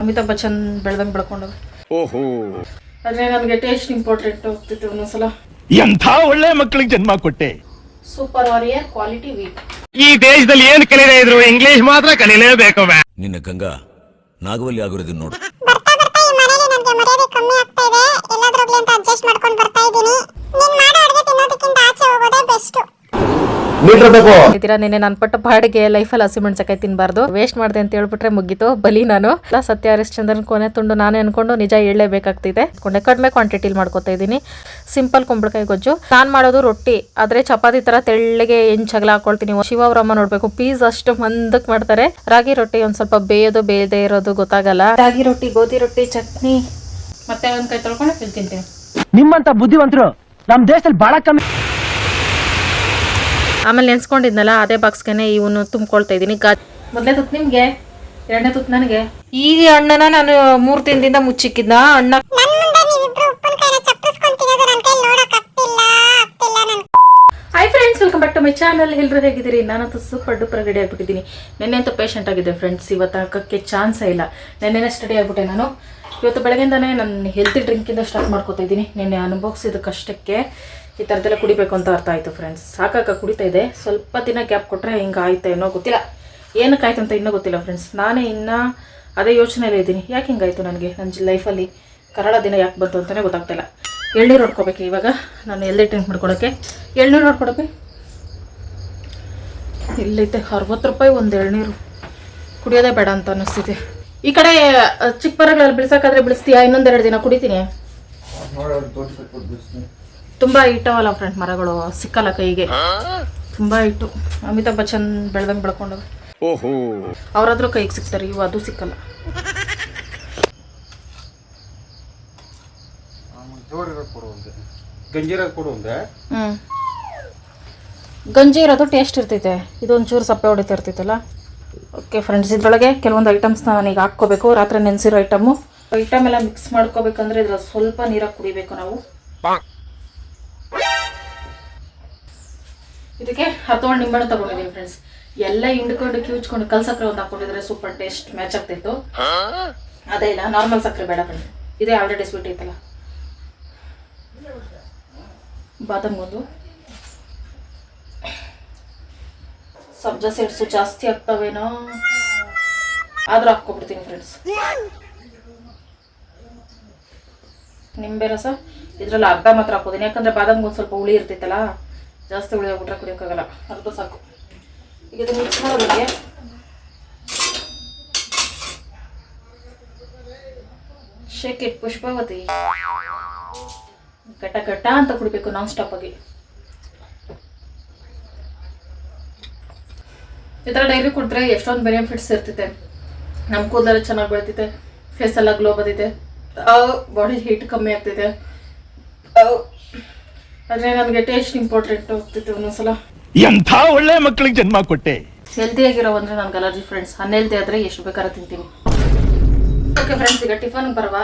ಅಮಿತಾಬ್ ಬಚ್ಚನ್ ಬೆಳ್ದಂಗೆ ಬೆಳ್ಕೊಂಡು ಓಹೋ. ನನ್ಗೆ ನನಗೆ ಟೇಸ್ಟ್ ಇಂಪಾರ್ಟೆಂಟ್ ಹೋಗ್ತಿತ್ತು ಒಂದೊಂದ್ಸಲ. ಎಂಥ ಒಳ್ಳೆ ಮಕ್ಕಳಿಗೆ ಜನ್ಮ ಕೊಟ್ಟೆ? ಸೂಪರ್ ವಾರಿಯರ್ ಕ್ವಾಲಿಟಿ ವೀಕ್ ಈ ದೇಶದಲ್ಲಿ ಏನ್ ಕಲಿಯದೇ ಇದ್ರು ಇಂಗ್ಲಿಷ್ ಮಾತ್ರ ಕಲೀಲೇಬೇಕು ನಿನ್ನ ಗಂಗಾ ನಾಗವಲ್ಲಿ ಆಗಿರೋದನ್ನ ನೋಡು. ಬರ್ತಾ ಬರ್ತಾ ಈ ಮನೇಲಿ ನನಗೆ ಮರ್ಯಾದೆ ಕಮ್ಮಿ ಆಗ್ತಾ ಇದೆ. ಎಲ್ಲಾದ್ರೂ ಹೋಗ್ಲಿ ಅಂತ ಅಡ್ಜಸ್ಟ್ ಮಾಡ್ಕೊಂಡು ಬರ್ತಾ ಇದ್ದೀನಿ ನೀನ್ ಮಾಡೋ ಅಡುಗೆ ತಿನ್ನೋದಕ್ಕಿಂತ ಆಚೆ ಹೋಗೋದೇ ಬೆಸ್ಟ್ ನಿನ್ನೆ ನಾನು ಪಟ್ಟ ಪಾಡಿಗೆ ಲೈಫಲ್ಲಿ ಹಸಿಮೆಣ್ಸಕಾಯಿ ತಿನ್ಬಾರ್ದು. ವೇಸ್ಟ್ ಮಾಡಿದೆ ಅಂತ ಹೇಳ್ಬಿಟ್ರೆ ಮುಗಿತು. ಬಲಿ ನಾನು. ಇಲ್ಲ ಸತ್ಯ ಹರಿಶ್ಚಂದ್ರನ್ ಕೊನೆ ತುಂಡು ನಾನೇ ಅನ್ಕೊಂಡು ನಿಜ ಹೇಳಲೇಬೇಕಾಗ್ತಿದೆ ಕೊಂಡೆ ಕಡಿಮೆ ಕ್ವಾಂಟಿಟಿಲಿ ಮಾಡ್ಕೊತಾ ಇದ್ದೀನಿ. ಸಿಂಪಲ್ ಕುಂಬಳಕಾಯಿ ಗೊಜ್ಜು. ನಾನು ಮಾಡೋದು ರೊಟ್ಟಿ. ಆದ್ರೆ ಚಪಾತಿ ತರ ತೆಳ್ಳಗೆ ಏನು ಚಗಲ ಹಾಕೊಳ್ತೀನಿ. ಶಿವ ಅವ್ರ ಅಮ್ಮ ನೋಡಬೇಕು. ಪೀಸ್ ಅಷ್ಟು ಮಂದಕ್ ಮಾಡ್ತಾರೆ. ರಾಗಿ ರೊಟ್ಟಿ ಒಂದ್ ಸ್ವಲ್ಪ ಬೇಯೋದು ಬೇಯದೆ ಇರೋದು ಗೊತ್ತಾಗಲ್ಲ. ರಾಗಿ ರೊಟ್ಟಿ ಗೋಧಿ ರೊಟ್ಟಿ ಚಟ್ನಿ. ಮತ್ತೆ ಒಂದ್ ಕೈ ತೊಳ್ಕೊಂಡು ತಿಂತೀನಿ. ನಿಮ್ಮಂತ ಬುದ್ಧಿವಂತರು ನಮ್ ದೇಶದಲ್ಲಿ ಬಹಳ ಕಮ್ಮಿ. ಆಮೇಲೆ ನೆನ್ಸ್ಕೊಂಡಿದ್ನಲ್ಲ ಅದೇ ಬಾಕ್ಸ್ಗೆನೆ ಇವನು ತುಂಬ್ಕೊಳ್ತಾ ಇದ್ದೀನಿ. ಗಾ ಮೊದಲೇ ತುತ್ತು ನಿಮಗೆ? ಎರಡನೇ ತುತ್ತು ನನಗೆ? ಈ ಅಣ್ಣನ ನಾನು ಮೂರು ದಿನದಿಂದ ಮುಚ್ಚಿಕ್ಕಿದ್ನ. ಅಣ್ಣ hi friends welcome back to my channel ಎಲ್ಲರೂ ಹೇಗಿದ್ದೀರಿ? ನಾನಂತೂ ಸೂಪರ್ ಡೂಪರ್ ರೆಡಿ ಆಗಿಬಿಟ್ಟಿದ್ದೀನಿ. ನೆನ್ನೆ ಅಂತ ಪೇಷಂಟ್ ಆಗಿದೆ ಫ್ರೆಂಡ್ಸ್ ಇವತ್ತು ಹಾಕೋಕ್ಕೆ ಚಾನ್ಸೇ ಇಲ್ಲ. ನೆನ್ನೆನೇ ಸ್ಟಡಿ ಆಗಿಬಿಟ್ಟೆ ನಾನು. ಇವತ್ತು ಬೆಳಗ್ಗೆಯಿಂದನೇ ನಾನು ಹೆಲ್ತಿ ಡ್ರಿಂಕಿಂದ ಸ್ಟಾರ್ಟ್ ಮಾಡ್ಕೋತಾ ಇದ್ದೀನಿ. ನೆನ್ನೆ ಅನುಭವಿಸಿದ ಕಷ್ಟಕ್ಕೆ ಈ ಥರದ್ದೆಲ್ಲ ಕುಡಿಬೇಕು ಅಂತ ಅರ್ಥ ಆಯಿತು ಫ್ರೆಂಡ್ಸ್ ಸಾಕಾಗ ಕುಡಿತಾ ಇದೆ. ಸ್ವಲ್ಪ ದಿನ ಗ್ಯಾಪ್ ಕೊಟ್ಟರೆ ಹಿಂಗೆ ಏನೋ ಗೊತ್ತಿಲ್ಲ. ಏನಕ್ಕೆ ಆಯ್ತು ಅಂತ ಇನ್ನೂ ಗೊತ್ತಿಲ್ಲ ಫ್ರೆಂಡ್ಸ್ ನಾನೇ ಇನ್ನೂ ಅದೇ ಯೋಚನೆಯಲ್ಲೇ ಇದ್ದೀನಿ. ಯಾಕೆ ಹಿಂಗಾಯ್ತು ನನಗೆ? ನನ್ನ ಲೈಫಲ್ಲಿ ಕರಾಳ ದಿನ ಯಾಕೆ ಬಂತು ಅಂತಲೇ ಗೊತ್ತಾಗ್ತಿಲ್ಲ. ಎಳ್ನೀರು ಹೊಡ್ಕೋಬೇಕು ಇವಾಗ? ನಾನು ಎಲ್ದಿ ಡ್ರಿಂಕ್ ಮಾಡ್ಕೊಡೋಕ್ಕೆ ಎಳ್ನೀರು ಹೊಡ್ಕೊಡೋಕೆ ಇಲ್ಲೈತೆ. ಅರವತ್ತು ರೂಪಾಯಿ ಒಂದು ಎಳ್ನೀರು. ಕುಡಿಯೋದೇ ಬೇಡ ಅಂತ ಅನ್ನಿಸ್ತಿದೆ. ಈ ಕಡೆ ಚಿಕ್ಕ ಮರಗಳಲ್ಲಿ ಬಿಳ್ಸೋಕ್ಕಾದ್ರೆ ಬಿಡಿಸ್ತೀಯಾ ಇನ್ನೊಂದೆರಡು ದಿನ ಕುಡಿತೀನಿ. ತುಂಬಾ ಇಟ್ಟವಲ್ಲ ಫ್ರೆಂಡ್ ಮರಗಳು ಸಿಕ್ಕಲ್ಲ ಕೈಗೆ. ತುಂಬಾ ಇಟ್ಟು ಅಮಿತಾಬ್ ಬಚ್ಚನ್ ಬೆಳ್ದಂಗೆ ಬೆಳ್ಕೊಂಡು ಓಹೋ. ಅವ್ರಾದ್ರೂ ಕೈಗೆ ಸಿಗ್ತಾರೆ ಇವು ಅದು ಸಿಕ್ಕಲ್ಲ. ಗಂಜೀರ ಕೊಡು ಒಂದೆ. ಹ್ಮ್. ಗಂಜಿ ಇರೋದು ಟೇಸ್ಟ್ ಇರ್ತೈತೆ. ಇದೊಂಚೂರು ಸಪ್ಪೆ ಹೊಡಿತಾ ಇರ್ತೈತಲ್ಲ. ಓಕೆ ಫ್ರೆಂಡ್ಸ್ ಇದ್ರೊಳಗೆ ಕೆಲವೊಂದು ಐಟಮ್ಸ್ನ ನಾನೀಗ ಹಾಕ್ಕೋಬೇಕು. ರಾತ್ರಿ ನೆನೆಸಿರೋ ಐಟಮು ಐಟಮ್ ಎಲ್ಲ ಮಿಕ್ಸ್ ಮಾಡ್ಕೋಬೇಕಂದ್ರೆ ಇದ್ರಲ್ಲಿ ಸ್ವಲ್ಪ ನೀರಾಗಿ ಕುಡಿಬೇಕು ನಾವು. ಇದಕ್ಕೆ ಹತ್ತೊಂದು ನಿಂಬೆಹಣ್ಣು ತಗೊಂಡಿದ್ದೀನಿ ಫ್ರೆಂಡ್ಸ್ ಎಲ್ಲ ಹಿಂಡ್ಕೊಂಡು ಕಿವುಚ್ಕೊಂಡು ಕಲ್ ಸಕ್ಕರೆ ಒಂದು ಹಾಕೊಂಡಿದ್ರೆ ಸೂಪರ್ ಟೇಸ್ಟ್ ಮ್ಯಾಚ್ ಆಗ್ತಿತ್ತು. ಅದೇ ಇಲ್ಲ ನಾರ್ಮಲ್ ಸಕ್ಕರೆ ಬೇಡ ಫ್ರೆಂಡ್ ಇದೇ ಆಲ್ರೆಡಿ ಸ್ವೀಟ್ ಐತಲ್ಲ. ಬಾದಾಮ್ ಒಂದು. ಸಬ್ಜಾ ಸೀಡ್ಸು ಜಾಸ್ತಿ ಆಗ್ತವೇನೋ. ಆದ್ರೂ ಹಾಕ್ಕೊಬಿಡ್ತೀನಿ ಫ್ರೆಂಡ್ಸ್ ನಿಂಬೆ ರಸ? ಇದ್ರಲ್ಲಿ ಅರ್ಧ ಮಾತ್ರ ಹಾಕೋದಿನಿ. ಯಾಕಂದ್ರೆ ಬಾದಾಮ್ಗೆ ಒಂದು ಸ್ವಲ್ಪ ಹುಳಿ ಇರ್ತೈತಲ್ಲ ಜಾಸ್ತಿ ಹುಳಿ ಆಗ್ಬಿಟ್ರೆ ಕುಡಿಯೋಕ್ಕಾಗಲ್ಲ. ಅರ್ಧ ಸಾಕು. ಈಗ ಇದು ಮಿಕ್ಸ್ ಮಾಡೋದಕ್ಕೆ ಶೇಕ್ ಇಟ್ ಪುಷ್ಪಾವತಿ. ಘಟ ಘಟ ಅಂತ ಕುಡಿಬೇಕು ನಾನ್ ಸ್ಟಾಪ್ ಆಗಿ. ಈ ಥರ ಡೈಲಿ ಕುಡಿದ್ರೆ ಎಷ್ಟೊಂದು ಬೆನಿಫಿಟ್ಸ್ ಇರ್ತೈತೆ ನಮ್ಮ ಕೂದಲ ಚೆನ್ನಾಗಿ ಬೆಳಿತೈತೆ ಫೇಸ್ ಎಲ್ಲ ಗ್ಲೋ ಬದೈತೆ ಬಾಡಿ ಹೀಟ್ ಕಮ್ಮಿ ಆಗ್ತೈತೆ ಆದರೆ ನನಗೆ ಟೇಸ್ಟ್ ಇಂಪಾರ್ಟೆಂಟ್ ಹೋಗ್ತಿತ್ತು ಒಂದೊಂದ್ಸಲ. ಎಂಥ ಒಳ್ಳೆ ಮಕ್ಕಳಿಗೆ ಜನ್ಮ ಕೊಟ್ಟೆ? ಹೆಲ್ದಿಯಾಗಿರೋ ಅಂದ್ರೆ ನನ್ಗೆ ಅಲರ್ಜಿ ಫ್ರೆಂಡ್ಸ್ ಅನ್ಹೆಲ್ದಿ ಆದ್ರೆ ಎಷ್ಟು ಬೇಕಾದ್ರೆ ತಿಂತೀನಿ. ಓಕೆ ಫ್ರೆಂಡ್ಸ್ ಈಗ ಟಿಫನ್ ಬರವಾ.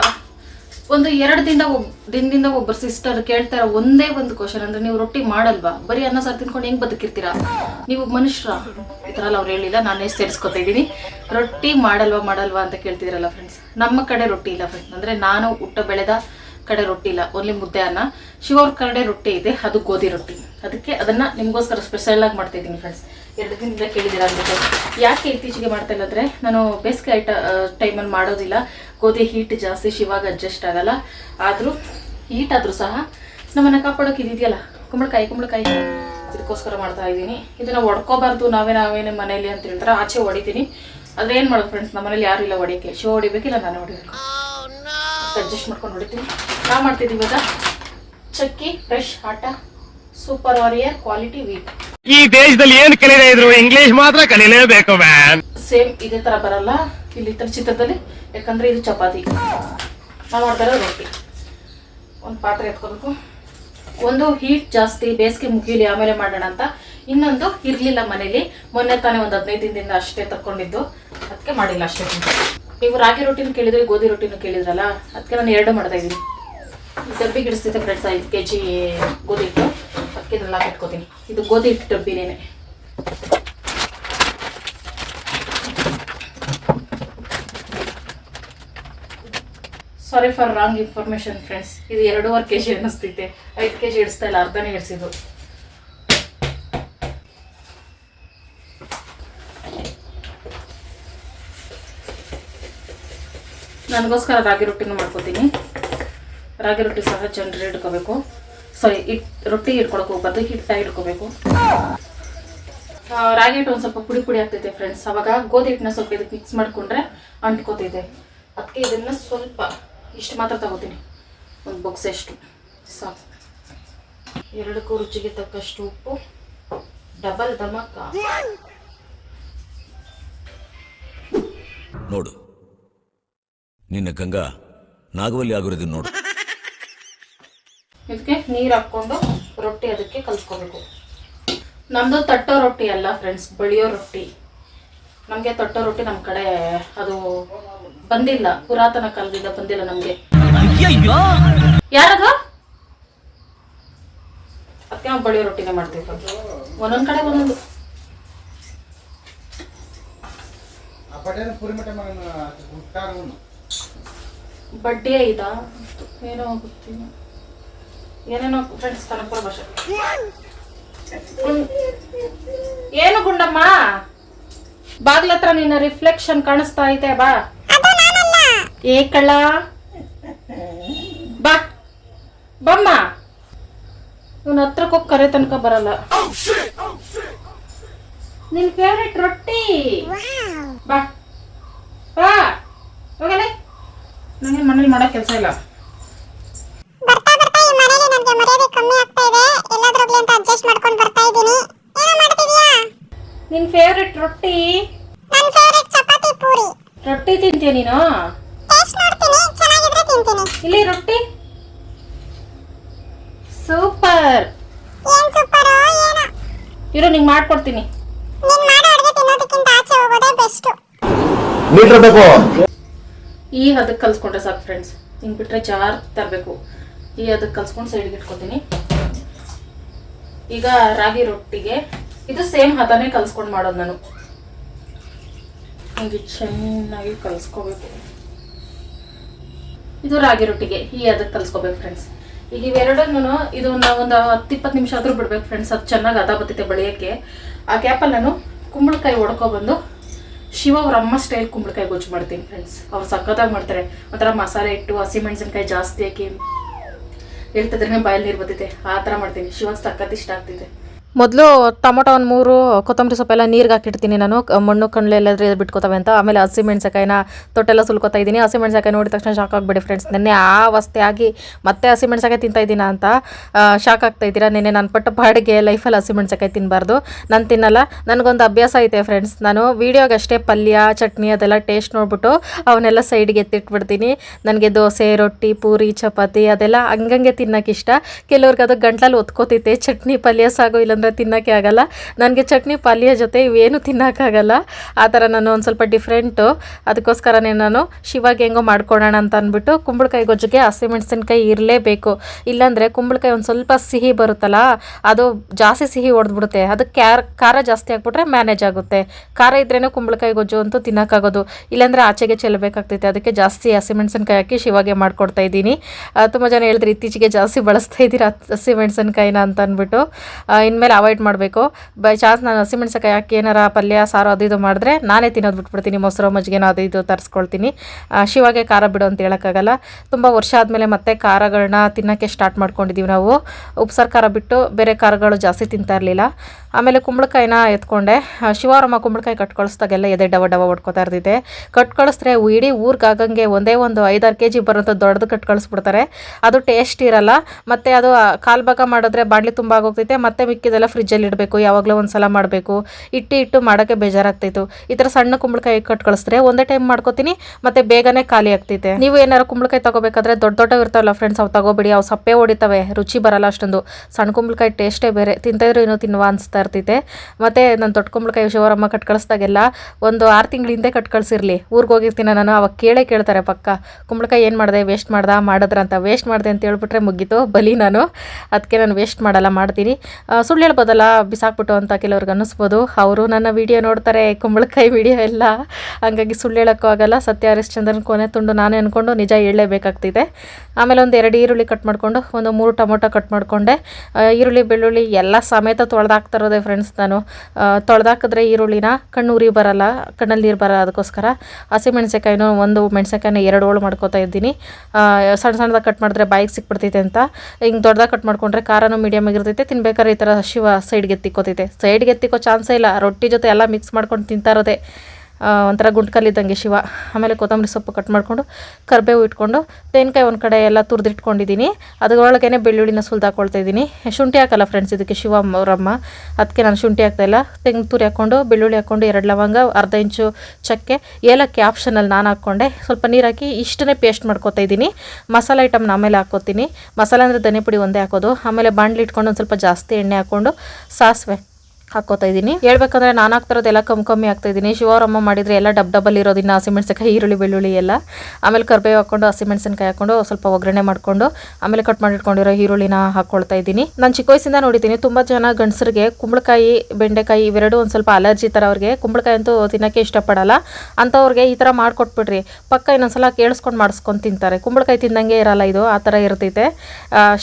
ಒಂದು ಎರಡು ದಿನದ ಒಬ್ ದಿನದಿಂದ ಒಬ್ಬರು ಸಿಸ್ಟರ್ ಕೇಳ್ತಾರ ಒಂದೇ ಒಂದು ಕ್ವಶನ್ ಅಂದ್ರೆ ನೀವು ರೊಟ್ಟಿ ಮಾಡಲ್ವಾ? ಬರೀ ಅನ್ನ ಸಾರು ತಿನ್ಕೊಂಡು ಹೆಂಗ್ ಬದುಕಿರ್ತೀರಾ? ನೀವು ಮನುಷ್ಯರ ಈ ಥರ ಅವ್ರು ಹೇಳಿಲ್ಲ ನಾನೇ ಸೇರಿಸ್ಕೊತಾ ಇದ್ದೀನಿ. ರೊಟ್ಟಿ ಮಾಡಲ್ವಾ ಮಾಡಲ್ವಾ ಅಂತ ಕೇಳ್ತಿದ್ರಲ್ಲ ಫ್ರೆಂಡ್ಸ್ ನಮ್ಮ ಕಡೆ ರೊಟ್ಟಿ ಇಲ್ಲ ಫ್ರೆಂಡ್ಸ್ ಅಂದ್ರೆ ನಾನು ಊಟ ಬೆಳೆದ ಕಡೆ ರೊಟ್ಟಿ ಇಲ್ಲ. ಓನ್ಲಿ ಮುದ್ದೆ ಅನ್ನ. ಶಿವರ್ ಕಡೆ ರೊಟ್ಟಿ ಇದೆ, ಅದು ಗೋಧಿ ರೊಟ್ಟಿ. ಅದಕ್ಕೆ ಅದನ್ನ ನಿಮಗೋಸ್ಕರ ಮಾಡ್ತಾ ಇದ್ದೀನಿ ಫ್ರೆಂಡ್ಸ್ ಎರಡು ದಿನದಿಂದ ಕೇಳಿದಿರಾ ಅಂದ್ಬಿಟ್ಟು. ಯಾಕೆ ಇತ್ತೀಚೆಗೆ ಮಾಡ್ತಾ ಇಲ್ಲ ನಾನು ಬೇಸಿಗೆ ಐಟ ಟೈಮಲ್ಲಿ ಮಾಡೋದಿಲ್ಲ. ಗೋಧಿ ಹೀಟ್ ಜಾಸ್ತಿ, ಶಿವಾಗ ಅಡ್ಜಸ್ಟ್ ಆಗಲ್ಲ. ಆದರೂ ಹೀಟ್ ಆದರೂ ಸಹ ನಮ್ಮನ್ನ ಕಾಪಾಡೋಕೆ ಇದೆಯಲ್ಲ ಕುಂಬಳಕಾಯಿ ಕುಂಬಳಕಾಯಿ ಇದಕ್ಕೋಸ್ಕರ ಮಾಡ್ತಾ ಇದ್ದೀನಿ. ಇದನ್ನು ಒಡ್ಕೋಬಾರ್ದು, ನಾವೇ, ನಾವೇನೇ ಮನೇಲಿ ಅಂತ ಹೇಳ್ತಾರೆ. ಆಚೆ ಹೊಡಿತೀನಿ. ಆದರೆ ಏನು ಮಾಡೋದು ಫ್ರೆಂಡ್ಸ್ ನಮ್ಮ ಮನೇಲಿ ಯಾರು ಇಲ್ಲ, ಹೊಡಿಯೋಕ್ಕೆ. ಶಿವ ಹೊಡಿಬೇಕಿಲ್ಲ, ನಾನು ಹೊಡಿಬೇಕು. ಅಡ್ಜಸ್ಟ್ ಮಾಡ್ಕೊಂಡು ಹೊಡಿತೀನಿ. ನಾವು ಮಾಡ್ತಿದ್ದೀವಿ ಇವಾಗ ಚಕ್ಕಿ ಫ್ರೆಶ್ ಆಟ ಸೂಪರ್ ವಾರಿಯರ್ ಕ್ವಾಲಿಟಿ ವೀಟ್ ಈ ದೇಶದಲ್ಲಿ ಏನ್ ಕಲಿಯದೇ ಇದ್ರು? ಇಂಗ್ಲಿಷ್ ಮಾತ್ರ ಕಲೀಲೇಬೇಕು ಮ್ಯಾನ್ ಸೇಮ್ ಇದೇ ತರ ಬರಲ್ಲ ಇಲ್ಲಿ ಇತರ ಚಿತ್ರದಲ್ಲಿ ಯಾಕಂದ್ರೆ ಇದು ಚಪಾತಿ. ನಾವು ಮಾಡ್ತಾರೆ ರೊಟ್ಟಿ ಒಂದು ಪಾತ್ರೆ ಎತ್ಕೋಬೇಕು. ಒಂದು ಹೀಟ್ ಜಾಸ್ತಿ ಬೇಸಿಗೆ ಮುಗಿಲಿ ಆಮೇಲೆ ಮಾಡೋಣ ಅಂತ. ಇನ್ನೊಂದು ಇರಲಿಲ್ಲ ಮನೇಲಿ. ಮೊನ್ನೆ ತಾನೇ ಒಂದು ಹದಿನೈದು ದಿನದಿಂದ ಅಷ್ಟೇ ತಕ್ಕೊಂಡಿದ್ದು ಅದಕ್ಕೆ ಮಾಡಿಲ್ಲ ಅಷ್ಟೇ ನೀವು ರಾಗಿ ರೊಟ್ಟಿನೂ ಕೇಳಿದ್ರೆ, ಗೋಧಿ ರೊಟ್ಟಿನೂ ಕೇಳಿದ್ರಲ್ಲ, ಅದಕ್ಕೆ ನಾನು ಎರಡು ಮಾಡ್ತಾ ಇದ್ದೀನಿ. ಡಬ್ಬಿಗೆ ಇಡಿಸ್ತೈತೆ ಫ್ರೆಂಡ್ಸ್ ಐದು ಕೆ ಜಿ ಗೋಧಿ ಹಿಟ್ಟು ಅದಕ್ಕೆ ಇದನ್ನೆಲ್ಲ ಕಟ್ಕೋತೀನಿ ಇದು ಗೋಧಿ ಹಿಟ್ಟು ಡಬ್ಬಿನೇನೆ. Sorry for wrong information friends ಇದು ಎರಡೂವರೆ ಕೆ ಜಿ ಅನ್ನಿಸ್ತೈತೆ ಐದು ಕೆ ಜಿ ಇಡಿಸ್ತಾ ಇಲ್ಲ, ಅರ್ಧನೇ ಇಡಿಸಿದ್ದು ನನಗೋಸ್ಕರ ರಾಗಿ ರೊಟ್ಟಿನೂ ಮಾಡ್ಕೋತೀನಿ. ರಾಗಿ ರೊಟ್ಟಿ ಸಹ ಜನರು ಹಿಡ್ಕೋಬೇಕು. ಸಾರಿ ಇಟ್ ರೊಟ್ಟಿ ಇಟ್ಕೊಳಕ್ಕೆ ಹೋಗ್ಬಾರ್ದು ಹಿಟ್ಟ ಇಟ್ಕೋಬೇಕು ಆ, ರಾಗಿ ಹಿಟ್ಟು ಒಂದು ಸ್ವಲ್ಪ ಪುಡಿ ಪುಡಿ ಆಗ್ತೈತೆ ಫ್ರೆಂಡ್ಸ್ ಅವಾಗ ಗೋಧಿ ಹಿಟ್ಟನ್ನ ಸ್ವಲ್ಪ ಇದಕ್ಕೆ ಮಿಕ್ಸ್ ಮಾಡಿಕೊಂಡ್ರೆ ಅಂಟ್ಕೋತೈತೆ. ಅದಕ್ಕೆ ಇದನ್ನು ಸ್ವಲ್ಪ ಇಷ್ಟು ಮಾತ್ರ ತಗೋತೀನಿ. ಒಂದು ಬಾಕ್ಸ್ ಎಷ್ಟು ಸಾಕು. ಎರಡಕ್ಕೂ ರುಚಿಗೆ ತಕ್ಕಷ್ಟು ಉಪ್ಪು. ಡಬಲ್ ಧಮಕ ನೋಡು ನಿನ್ನ ಗಂಗಾ ನಾಗವಲ್ಲಿ ಆಗಿರೋದನ್ನ ನೋಡು. ಇದಕ್ಕೆ ನೀರು ಹಾಕ್ಕೊಂಡು ರೊಟ್ಟಿ ಅದಕ್ಕೆ ಕಲ್ಸ್ಕೋಬೇಕು. ನಮ್ಮದು ತಟ್ಟೋ ರೊಟ್ಟಿ ಅಲ್ಲ ಫ್ರೆಂಡ್ಸ್ ಬಳಿಯೋ ರೊಟ್ಟಿ. ನಮಗೆ ತಟ್ಟೋ ರೊಟ್ಟಿ ನಮ್ಮ ಕಡೆ ಅದು ಬಂದಿಲ್ಲ ಪುರಾತನ ಕಾಲದಿಂದ ಬಂದಿಲ್ಲ ನಮಗೆ. ಯಾರದು? ಅದಕ್ಕೆ ನಾವು ಬಳಿಯೋ ರೊಟ್ಟಿನೇ ಮಾಡ್ತೀವಿ ಒಂದೊಂದು ಕಡೆ ಒಂದೊಂದು. ಬಡ್ಡಿ ಐದಾ? ಏನೋ ಗೊತ್ತಿಲ್ಲ ಏನೇನೋ ಫ್ರೆಂಡ್ಸ್ ಕನಕಪುರ ಭಾಷೆ. ಏನು ಗುಂಡಮ್ಮ? ಬಾಗ್ಲತ್ರ ನಿನ್ನ ರಿಫ್ಲೆಕ್ಷನ್ ಕಾಣಿಸ್ತಾ ಐತೆ, ಬಾ. ಏ ಕಳ್ಳ. ಬಾ. ಬಮ್ಮ. ಇವನ್ ಹತ್ರಕ್ಕೆ ಕರೆ ತನಕ ಬರಲ್ಲ. ನಿನ್ ಫೇವ್ರೆಟ್ ರೊಟ್ಟಿ. ಬಾ. ಬಾ. ಹೋಗಲೇ. ನನಗೆ ಮನೇಲಿ ಮಾಡೋ ಕೆಲಸ ಇಲ್ಲ. ಬರ್ತಾ ಬರ್ತಾ ಈ ಮನೇಲಿ ನನಗೆ ಮರ್ಯಾದೆ ಕಮ್ಮಿ ಆಗ್ತಾ ಇದೆ. ಎಲ್ಲಾದ್ರೋಗ್ಲಿ ಅಂತ ಅಡ್ಜಸ್ಟ್ ಮಾಡ್ಕೊಂಡು ಬರ್ತಾ ಇದ್ದೀನಿ. ಏನೋ ಮಾಡ್ತಿದೀಯಾ? ನಿನ್ ಫೇವ್ರೆಟ್ ರೊಟ್ಟಿ? ನನ್ನ ಫೇವರೇಟ್ ಚಪಾತಿ ಪೂರಿ. ರೊಟ್ಟಿ ತಿಂತೀಯ ನೀನು? ಟೇಸ್ಟ್ ನೋಡ್ತೀನಿ. ಚೆನ್ನಾಗಿದ್ರೆ ತಿಂತೀನಿ. ಇಲ್ಲಿ ರೊಟ್ಟಿ? ಸೂಪರ್. ಏನ್ ಸೂಪರ್ ಏನೋ. ಇರು ನಿಂಗೆ ಮಾಡ್ಕೊಡ್ತೀನಿ. ನೀನ್ ಮಾಡೋ ಅಡುಗೆ ತಿನ್ನೋದಕ್ಕಿಂತ ಆಚೆ ಹೋಗೋದೇ ಬೆಸ್ಟ್. ಮೀಟರ್ ಬೇಕು ಈ ಅದಕ್ಕೆ ಕಲ್ಸ್ಕೊಂಡ್ರೆ ಸಾಕು ಫ್ರೆಂಡ್ಸ್ ಹಿಂಗೆ ಬಿಟ್ಟರೆ ಜಾರ್ ತರಬೇಕು. ಈ ಅದಕ್ಕೆ ಕಲ್ಸ್ಕೊಂಡು ಸೈಡ್ಗೆ ಇಟ್ಕೊತೀನಿ. ಈಗ ರಾಗಿ ರೊಟ್ಟಿಗೆ ಇದು ಸೇಮ್ ಹದನೇ ಕಲ್ಸ್ಕೊಂಡು ಮಾಡೋದು ನಾನು. ಹಿಂಗೆ ಚೆನ್ನಾಗಿ ಕಲ್ಸ್ಕೋಬೇಕು. ಇದು ರಾಗಿ ರೊಟ್ಟಿಗೆ, ಈ ಅದಕ್ಕೆ ಕಲ್ಸ್ಕೋಬೇಕು ಫ್ರೆಂಡ್ಸ್ ಈಗ ಇವೆರಡನ್ನೂ ಇದು ನಾವು ಒಂದು ಹತ್ತು ಇಪ್ಪತ್ತು ನಿಮಿಷ ಆದರೂ ಬಿಡ್ಬೇಕು ಫ್ರೆಂಡ್ಸ್ ಅದು ಚೆನ್ನಾಗಿ ಅದ ಬರ್ತೈತೆ ಬೆಳೆಯೋಕ್ಕೆ. ಆ ಕ್ಯಾಪಲ್ಲಿ ನಾನು ಕುಂಬಳಕಾಯಿ ಹೊಡ್ಕೊಬಂದು ಶಿವ ಅವ್ರ ಅಮ್ಮ ಸ್ಟೈಲ್ ಕುಂಬಳಕಾಯಿ ಗೊಜ್ಜು ಮಾಡ್ತೀನಿ ಫ್ರೆಂಡ್ಸ್ ಅವ್ರು ಸಖತ್ತಾಗಿ ಮಾಡ್ತಾರೆ. ಒಂಥರ ಮಸಾಲೆ ಇಟ್ಟು ಹಸಿ ಮೆಣಸಿನ್ಕಾಯಿ ಜಾಸ್ತಿ ಹಾಕಿ ಹೇಳ್ತಿದ್ರೆ ಬಾಯಲ್ಲಿ ನೀರು ಬರ್ತೈತೆ, ಆ ಥರ ಮಾಡ್ತೀನಿ. ಶಿವ ಸಖತ್ ಇಷ್ಟ ಆಗ್ತೈತೆ ಮೊದಲು ಟೊಮೊಟೊ ಒಂದು ಮೂರು, ಕೊತ್ತಂಬರಿ ಸೊಪ್ಪೆಲ್ಲ ನೀರಿಗೆ ಹಾಕಿಡ್ತೀನಿ ನಾನು. ಮಣ್ಣು ಇದು ಬಿಟ್ಕೋತವೆ ಅಂತ. ಆಮೇಲೆ ಹಸಿಮೆಣ್ಸಿಕಾಯಿನ ತೊಟ್ಟೆಲ್ಲ ಸುಲ್ಕೊತಾ ಇದ್ದೀನಿ. ಹಸಿಮೆಣ್ಸಿಕಾಯಿ ನೋಡಿದ ತಕ್ಷಣ ಶಾಕ್ ಆಗಿಬಿಡಿ ಫ್ರೆಂಡ್ಸ್ ನೆನ್ನೆ ಆ ಅವಸ್ಥೆ ಮತ್ತೆ ಹಸಿಮೆಣ್ಸಿಕಾಯಿ ತಿಂತಾ ಇದ್ದೀನ ಅಂತ ಶಾಕ್ ಆಗ್ತಾ ಇದ್ದೀರಾ? ನೆನ್ನೆ ನಾನು ಪಟ್ಟ ಬಾಡಿಗೆ ಲೈಫಲ್ಲಿ ಹಸಿಮೆಣ್ಸಿಕಾಯಿ ತಿನ್ನಬಾರ್ದು ನಾನು ತಿನ್ನಲ್ಲ. ನನಗೊಂದು ಅಭ್ಯಾಸ ಐತೆ ಫ್ರೆಂಡ್ಸ್ ನಾನು ವೀಡಿಯೋಗೆ ಅಷ್ಟೇ ಪಲ್ಯ, ಚಟ್ನಿ ಅದೆಲ್ಲ ಟೇಸ್ಟ್ ನೋಡ್ಬಿಟ್ಟು ಅವನ್ನೆಲ್ಲ ಸೈಡ್ಗೆ ಎತ್ತಿಟ್ಬಿಡ್ತೀನಿ. ನನಗೆ ದೋಸೆ, ರೊಟ್ಟಿ, ಪೂರಿ, ಚಪಾತಿ ಅದೆಲ್ಲ ಹಂಗಂಗೆ ತಿನ್ನೋಕ್ಕಿಷ್ಟ ಕೆಲವ್ರಿಗೆ ಅದು ಗಂಟ್ಲಲ್ಲಿ ಒತ್ಕೋತೈತೆ. ಚಟ್ನಿ ಪಲ್ಯ ಸಾಗು ಇಲ್ಲಾಂದ್ರೆ ತಿನ್ನೋಕ್ಕೆ ಆಗಲ್ಲ. ನನಗೆ ಚಟ್ನಿ, ಪಲ್ಯ ಜೊತೆ ಇವೇನು ತಿನ್ನೋಕ್ಕಾಗಲ್ಲ ಆ ಥರ ನಾನು ಒಂದು ಸ್ವಲ್ಪ ಡಿಫ್ರೆಂಟು ಅದಕ್ಕೋಸ್ಕರನೇ ನಾನು ಶಿವಾಗ ಹೆಂಗೋ ಮಾಡ್ಕೊಡೋಣ ಅಂತ ಅಂದ್ಬಿಟ್ಟು ಕುಂಬಳಕಾಯಿ ಗೊಜ್ಜಿಗೆ ಹಸಿಮೆಣಸಿನ್ಕಾಯಿ ಇರಲೇಬೇಕು. ಇಲ್ಲಾಂದರೆ ಕುಂಬಳಕಾಯಿ ಒಂದು ಸ್ವಲ್ಪ ಸಿಹಿ ಬರುತ್ತಲ್ಲ, ಅದು ಜಾಸ್ತಿ ಸಿಹಿ ಹೊಡೆದ್ಬಿಡುತ್ತೆ. ಅದು ಕ್ಯಾರ್, ಖಾರ ಜಾಸ್ತಿ ಹಾಕ್ಬಿಟ್ರೆ ಮ್ಯಾನೇಜ್ ಆಗುತ್ತೆ. ಖಾರ ಇದ್ರೇ ಕುಂಬಳಕಾಯಿ ಗೊಜ್ಜು ಅಂತೂ ತಿನ್ನೋಕ್ಕಾಗೋದು ಇಲ್ಲಾಂದರೆ ಆಚೆಗೆ ಚೆಲ್ಲಬೇಕಾಗ್ತೈತೆ ಅದಕ್ಕೆ ಜಾಸ್ತಿ ಹಸಿಮೆಣಸಿನ್ಕಾಯಿ ಹಾಕಿ ಶಿವಾಗೆ ಮಾಡ್ಕೊಡ್ತಾ ಇದ್ದೀನಿ. ತುಂಬ ಜನ ಹೇಳಿದ್ರೆ, ಇತ್ತೀಚೆಗೆ ಜಾಸ್ತಿ ಬಳಸ್ತಾ ಇದ್ದೀರಾ ಹಸಿಮೆಣಸಿನ್ಕಾಯಿನ ಅಂತ ಅಂದ್ಬಿಟ್ಟು. ಇನ್ಮೇಲೆ ಅವಾಯ್ಡ್ ಮಾಡಬೇಕು. ಬೈ ಚಾನ್ಸ್ ನಾನು ಹಸಿಮೆಣ್ಸಕಾಯಿ ಹಾಕಿ ಏನಾರ ಪಲ್ಯ, ಸಾರು ಅದು ಇದು ಮಾಡಿದ್ರೆ ನಾನೇ ತಿನ್ನೋದು ಬಿಟ್ಬಿಡ್ತೀನಿ. ಮೊಸರು, ಮಜ್ಜಿಗೆನೋ ಅದು ಇದು ತರಿಸ್ಕೊಳ್ತೀನಿ. ಶಿವಾಗೆ ಖಾರ ಬಿಡು ಅಂತ ಹೇಳೋಕ್ಕಾಗಲ್ಲ. ತುಂಬ ವರ್ಷ ಆದಮೇಲೆ ಮತ್ತೆ ಖಾರಗಳನ್ನ ತಿನ್ನೋಕ್ಕೆ ಸ್ಟಾರ್ಟ್ ಮಾಡ್ಕೊಂಡಿದ್ದೀವಿ ನಾವು. ಉಪ್ಸಾರು ಖಾರ ಬಿಟ್ಟು ಬೇರೆ ಖಾರಗಳು ಜಾಸ್ತಿ ತಿಂತಾ ಇರಲಿಲ್ಲ. ಆಮೇಲೆ ಕುಂಬಳಕಾಯಿನ ಎತ್ಕೊಂಡೆ. ಶಿವಾರಮ್ಮ ಕುಂಬಳಕಾಯಿ ಕಟ್ ಕಳಿಸ್ದಾಗೆಲ್ಲ ಎದೆ ಡವ ಡವ ಹೊಡ್ಕೊತಾ ಇರ್ತಿದ್ದೆ. ಕಟ್ ಕಳಿಸ್ರೆ ಇಡೀ ಊರಿಗೆ ಆಗಂಗೆ ಒಂದೇ ಒಂದು ಐದಾರು ಕೆ ಜಿ ಬರೋಂಥ ದೊಡ್ಡದು ಕಟ್ ಕಳಿಸ್ಬಿಡ್ತಾರೆ ಅದು ಟೇಸ್ಟ್ ಇರಲ್ಲ. ಮತ್ತು ಅದು ಕಾಲು ಭಾಗ ಮಾಡಿದ್ರೆ ಬಾಣಲಿ ತುಂಬ ಆಗೋಗ್ತೈತೆ. ಮತ್ತೆ ಮಿಕ್ಕಿದೆಲ್ಲ ಫ್ರಿಜ್ಜಲ್ಲಿ ಇಡಬೇಕು. ಯಾವಾಗಲೂ ಒಂದು ಸಲ ಮಾಡಬೇಕು. ಇಟ್ಟು ಇಟ್ಟು ಮಾಡೋಕ್ಕೆ ಬೇಜಾರಾಗ್ತೈತು ಈ ಥರ ಸಣ್ಣ ಕುಂಬಳಕಾಯಿ ಕಟ್ ಕಳಿಸಿದ್ರೆ ಒಂದೇ ಟೈಮ್ ಮಾಡ್ಕೋತೀನಿ. ಮತ್ತು ಬೇಗನೆ ಖಾಲಿ ಆಗ್ತೈತೆ. ನೀವು ಏನಾರು ಕುಂಬಳಕಾಯಿ ತಗೋಬೇಕಾದ್ರೆ ದೊಡ್ಡ ದೊಡ್ಡವು ಇರ್ತಾವಲ್ಲ ಫ್ರೆಂಡ್ಸ್ ಅವು ತಗೋಬೇಡಿ. ಅವು ಸಪ್ಪೆ ಹೊಡಿತಾವೆ. ರುಚಿ ಬರಲ್ಲ ಅಷ್ಟೊಂದು. ಸಣ್ಣ ಕುಂಬಳಕಾಯಿ ಟೇಸ್ಟೇ ಬೇರೆ. ತಿಂತಾಯಿದ್ರು ಇನ್ನೂ ತಿನ್ನುವ ಅನಿಸ್ತಾ ಇರ್ತೈತೆ ಮತ್ತು ನಾನು ತೊಟ್ಕೊಂಬಳಕಾಯಿ ಕುಂಬಳಕಾಯಿ ಶಿವರಮ್ಮ ಕಟ್ ಕಳಿಸ್ದಾಗೆಲ್ಲ ಒಂದು ಆರು ತಿಂಗಳ ಹಿಂದೆ ಕಟ್ ಕಳಿಸಿರಲಿ ಊರಿಗೆ ಹೋಗಿರ್ತೀನಿ ನಾನು ಅವಾಗ ಕೇಳೇ ಕೇಳ್ತಾರೆ ಪಕ್ಕ. ಕುಂಬಳಕಾಯಿ ಏನು ಮಾಡಿದೆ? ವೇಸ್ಟ್ ಮಾಡ್ದ? ಮಾಡಿದ್ರ ಅಂತ. ವೇಸ್ಟ್ ಮಾಡಿದೆ ಅಂತ ಹೇಳ್ಬಿಟ್ರೆ ಮುಗೀತು, ಬಲಿ ನಾನು. ಅದಕ್ಕೆ ನಾನು ವೇಸ್ಟ್ ಮಾಡಲ್ಲ, ಮಾಡ್ತೀನಿ. ಸುಳ್ಳು ಹೇಳ್ಬೋದಲ್ಲ, ಬಿಸಾಕ್ಬಿಟ್ಟು ಅಂತ ಕೆಲವ್ರಿಗೆ ಅನ್ನಿಸ್ಬೋದು. ಅವರು ನನ್ನ ವಿಡಿಯೋ ನೋಡ್ತಾರೆ, ಕುಂಬಳಕಾಯಿ ವಿಡಿಯೋ ಎಲ್ಲ. ಹಾಗಾಗಿ ಸುಳ್ಳು ಹೇಳೋಕ್ಕೂ ಆಗಲ್ಲ. ಸತ್ಯ ಹರಿಶ್ಚಂದ್ರನ ಕೊನೆ ತುಂಡು ನಾನೇ ಅಂದ್ಕೊಂಡು ನಿಜ ಹೇಳಲೇಬೇಕಾಗ್ತಿದೆ ಆಮೇಲೆ ಒಂದು ಎರಡು ಈರುಳ್ಳಿ ಕಟ್ ಮಾಡಿಕೊಂಡು, ಒಂದು ಮೂರು ಟೊಮೊಟೊ ಕಟ್ ಮಾಡಿಕೊಂಡೆ. ಈರುಳ್ಳಿ, ಬೆಳ್ಳುಳ್ಳಿ ಎಲ್ಲ ಸಮೇತ ತೊಳೆದಾಕ್ತಾ ಇರೋದೆ ಫ್ರೆಂಡ್ಸ್ ನಾನು. ತೊಳೆದಾಕಿದ್ರೆ ಈರುಳ್ಳಿನ ಕಣ್ಣು ಉರಿ ಬರಲ್ಲ, ಕಣ್ಣಲ್ಲಿ ನೀರು ಬರಲ್ಲ ಅದಕ್ಕೋಸ್ಕರ. ಹಸಿಮೆಣ್ಸಿಕಾಯಿನೂ ಒಂದು ಮೆಣಸಿನ್ಕಾಯಿನ ಎರಡು ಹೋಳು ಮಾಡ್ಕೊತಾ ಇದ್ದೀನಿ. ಸಣ್ಣ ಸಣ್ಣದಾಗ ಕಟ್ ಮಾಡಿದ್ರೆ ಬಾಯಿಗೆ ಸಿಕ್ಬಿಡ್ತೈತೆ ಅಂತ. ಹಿಂಗೆ ದೊಡ್ಡದಾಗ ಕಟ್ ಮಾಡ್ಕೊಂಡ್ರೆ ಖಾರನೂ ಮೀಡಿಯಮ್ ಆಗಿರ್ತೈತೆ, ತಿನ್ಬೇಕಾದ್ರೆ ಈ ಥರ ಹಸಿವ ಸೈಡ್ಗೆ ಎತ್ತಿಕೋತೈತೆ ಸೈಡ್ಗೆ ಎತ್ತಿಕೋ ಚಾನ್ಸೇ ಇಲ್ಲ, ರೊಟ್ಟಿ ಜೊತೆ ಎಲ್ಲ ಮಿಕ್ಸ್ ಮಾಡ್ಕೊಂಡು ತಿಂತಾ ಇರೋದೆ. ಒಂಥರ ಗುಂಟ್ಕಲ್ಲಿದ್ದಂಗೆ ಶಿವ. ಆಮೇಲೆ ಕೊತ್ತಂಬರಿ ಸೊಪ್ಪು ಕಟ್ ಮಾಡಿಕೊಂಡು ಕರಿಬೇವು ಇಟ್ಕೊಂಡು ತೆಂಗಿನಕಾಯಿ ಒಂದು ಕಡೆ ಎಲ್ಲ ತುರಿದಿಟ್ಕೊಂಡಿದ್ದೀನಿ ಅದರೊಳಗೇನೆ ಬೆಳ್ಳುಳ್ಳಿನ ಸುಲ್ದಾಕೊಳ್ತಾ ಇದ್ದೀನಿ ಶುಂಠಿ ಹಾಕಲ್ಲ ಫ್ರೆಂಡ್ಸ್ ಇದಕ್ಕೆ ಶಿವ ಅವರಮ್ಮ. ಅದಕ್ಕೆ ನಾನು ಶುಂಠಿ ಹಾಕ್ತಾಯಿಲ್ಲ ತೆಂಗು ತುರಿ ಹಾಕ್ಕೊಂಡು ಬೆಳ್ಳುಳ್ಳಿ ಹಾಕ್ಕೊಂಡು ಎರಡು ಲವಂಗ, ಅರ್ಧ ಇಂಚು ಚಕ್ಕೆ, ಏಲಕ್ಕಿ ಆಪ್ಷನಲ್ಲಿ ನಾನು ಹಾಕ್ಕೊಂಡೆ. ಸ್ವಲ್ಪ ನೀರು ಹಾಕಿ ಇಷ್ಟನ್ನೇ ಪೇಸ್ಟ್ ಮಾಡ್ಕೊತಾ ಇದ್ದೀನಿ ಮಸಾಲೆ ಐಟಮ್ನ ಆಮೇಲೆ ಹಾಕ್ಕೋತೀನಿ. ಮಸಾಲೆ ಅಂದರೆ ಧನೆ ಪುಡಿ ಒಂದೇ ಹಾಕೋದು. ಆಮೇಲೆ ಬಾಣಲಿ ಇಟ್ಕೊಂಡು ಒಂದು ಸ್ವಲ್ಪ ಜಾಸ್ತಿ ಎಣ್ಣೆ ಹಾಕ್ಕೊಂಡು ಸಾಸಿವೆ ಹಾಕೋತಾ ಇದ್ದೀನಿ. ಹೇಳ್ಬೇಕಂದ್ರೆ ನಾನು ಹಾಕ್ತಿರೋದೆಲ್ಲ ಕಮ್ಮಿ ಕಮ್ಮಿ ಆಗ್ತಾ ಇದ್ದೀನಿ. ಶಿವರಮ್ಮ ಮಾಡಿದರೆ ಎಲ್ಲ ಡಬ್ ಡಬಲ್ ಇರೋದಿನ ಹಸಿಮೆಣಸಿನಕಾಯಿ ಈರುಳ್ಳಿ, ಬೆಳ್ಳುಳ್ಳಿ ಎಲ್ಲ. ಆಮೇಲೆ ಕರ್ಬೇವು ಹಾಕ್ಕೊಂಡು ಹಸಿಮೆಣ್ಸಿನ್ಕಾಯಿ ಹಾಕೊಂಡು ಸ್ವಲ್ಪ ಒಗ್ಗರಣೆ ಮಾಡ್ಕೊಂಡು ಆಮೇಲೆ ಕಟ್ ಮಾಡಿಟ್ಕೊಂಡಿರೋ ಈರುಳ್ಳಿನ ಹಾಕ್ಕೊಳ್ತಾ ಇದ್ದೀನಿ. ನಾನು ಚಿಕ್ಕ ವಯಸ್ಸಿಂದ ನೋಡಿದ್ದೀನಿ. ತುಂಬ ಜನ ಗಂಡಸರಿಗೆ ಕುಂಬಳಕಾಯಿ, ಬೆಂಡೆಕಾಯಿ ಇವೆರಡು ಒಂದು ಸ್ವಲ್ಪ ಅಲರ್ಜಿ ಥರ ಅವ್ರಿಗೆ ಕುಂಬಳಕಾಯಿ ಅಂತೂ ತಿನ್ನೋಕ್ಕೆ ಇಷ್ಟಪಡಲ್ಲ. ಅಂಥವ್ರಿಗೆ ಈ ಥರ ಮಾಡಿಕೊಟ್ಬಿಡ್ರಿ ಪಕ್ಕ ಇನ್ನೊಂದ್ಸಲ ಕೇಳಿಸ್ಕೊಂಡು ಮಾಡಿಸ್ಕೊಂಡು ತಿಂತಾರೆ. ಕುಂಬಳಕಾಯಿ ತಿಂದಂಗೆ ಇರಲ್ಲ ಇದು. ಆ ಥರ ಇರ್ತೈತೆ.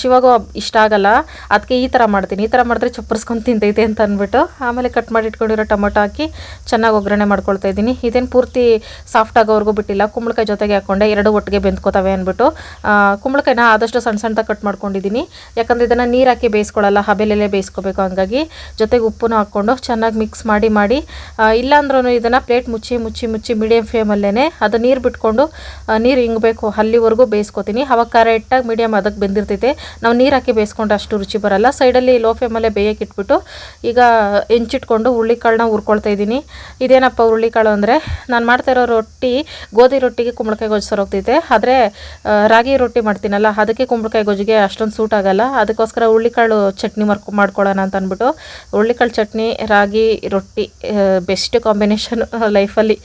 ಶಿವಾಗೂ ಇಷ್ಟ ಆಗಲ್ಲ. ಅದಕ್ಕೆ ಈ ಥರ ಮಾಡ್ತೀನಿ. ಈ ಥರ ಮಾಡಿದ್ರೆ ಚಪ್ಪರ್ಸ್ಕೊಂಡು ತಿಂತೈತೆ ಅಂತ ಅಂದ್ಬಿಟ್ಟು ಆಮೇಲೆ ಕಟ್ ಮಾಡಿ ಇಟ್ಕೊಂಡಿರೋ ಟೊಮೊಟೊ ಹಾಕಿ ಚೆನ್ನಾಗಿ ಒಗ್ಗರಣೆ ಮಾಡ್ಕೊಳ್ತಾ ಇದ್ದೀನಿ. ಇದೇನು ಪೂರ್ತಿ ಸಾಫ್ಟ್ ಆಗೋವರೆಗೂ ಬಿಟ್ಟಿಲ್ಲ. ಕುಂಬಳಕಾಯಿ ಜೊತೆಗೆ ಹಾಕ್ಕೊಂಡೆ ಎರಡು ಒಟ್ಟಿಗೆ ಬೆಂದ್ಕೋತವೆ ಅಂದ್ಬಿಟ್ಟು ಕುಂಬಳಕಾಯಿನ ಆದಷ್ಟು ಸಣ್ಣ ಸಣ್ಣದಾಗ ಕಟ್ ಮಾಡ್ಕೊಂಡಿದ್ದೀನಿ. ಯಾಕಂದರೆ ಇದನ್ನು ನೀರು ಹಾಕಿ ಬೇಯಿಸ್ಕೊಳ್ಳಲ್ಲ ಹಬೆಲೆಲ್ಲೇ ಬೇಯಿಸ್ಕೋಬೇಕು. ಹಂಗಾಗಿ ಜೊತೆಗೆ ಉಪ್ಪನ್ನು ಹಾಕ್ಕೊಂಡು ಚೆನ್ನಾಗಿ ಮಿಕ್ಸ್ ಮಾಡಿ ಮಾಡಿ ಇಲ್ಲಾಂದ್ರೂ ಇದನ್ನು ಪ್ಲೇಟ್ ಮುಚ್ಚಿ ಮುಚ್ಚಿ ಮುಚ್ಚಿ ಮೀಡಿಯಮ್ ಫ್ಲೇಮಲ್ಲೇ ಅದು ನೀರು ಬಿಟ್ಕೊಂಡು ನೀರು ಹಿಂಗಬೇಕು ಅಲ್ಲಿವರೆಗೂ ಬೇಯಿಸ್ಕೊತೀನಿ. ಅವಾಗ ಕರೆಕ್ಟಾಗಿ ಮೀಡಿಯಮ್ ಅದಕ್ಕೆ ಬೆಂದಿರ್ತೈತೆ. ನಾವು ನೀರು ಹಾಕಿ ಬೇಯಿಸ್ಕೊಂಡು ಅಷ್ಟು ರುಚಿ ಬರಲ್ಲ. ಸೈಡಲ್ಲಿ ಲೋ ಫ್ಲೇಮಲ್ಲೇ ಬೇಯಕ್ಕೆ ಇಟ್ಬಿಟ್ಟು ಈಗ ಹೆಂಚಿಟ್ಕೊಂಡು ಹುರುಳಿಕಾಳನ್ನ ಹುರ್ಕೊಳ್ತಾ ಇದ್ದೀನಿ. ಇದೇನಪ್ಪ ಹುರುಳಿಕಾಳು ಅಂದರೆ, ನಾನು ಮಾಡ್ತಾ ಇರೋ ರೊಟ್ಟಿ ಗೋಧಿ ರೊಟ್ಟಿಗೆ ಕುಂಬಳಕಾಯಿ ಗೊಜ್ಜು ಸರೋಗ್ತೈತೆ. ಆದರೆ ರಾಗಿ ರೊಟ್ಟಿ ಮಾಡ್ತೀನಲ್ಲ, ಅದಕ್ಕೆ ಕುಂಬಳಕಾಯಿ ಗೊಜ್ಜಿಗೆ ಅಷ್ಟೊಂದು ಸೂಟ್ ಆಗಲ್ಲ. ಅದಕ್ಕೋಸ್ಕರ ಹುರುಳಿಕಾಳು ಚಟ್ನಿ ಮರ್ಕೊ, ಮಾಡ್ಕೊಳ್ಳೋಣ ಅಂತ ಅಂದ್ಬಿಟ್ಟು ಹುರುಳಿಕಾಳು ಚಟ್ನಿ, ರಾಗಿ ರೊಟ್ಟಿ ಬೆಸ್ಟ್ ಕಾಂಬಿನೇಷನ್ ಲೈಫಲ್ಲಿ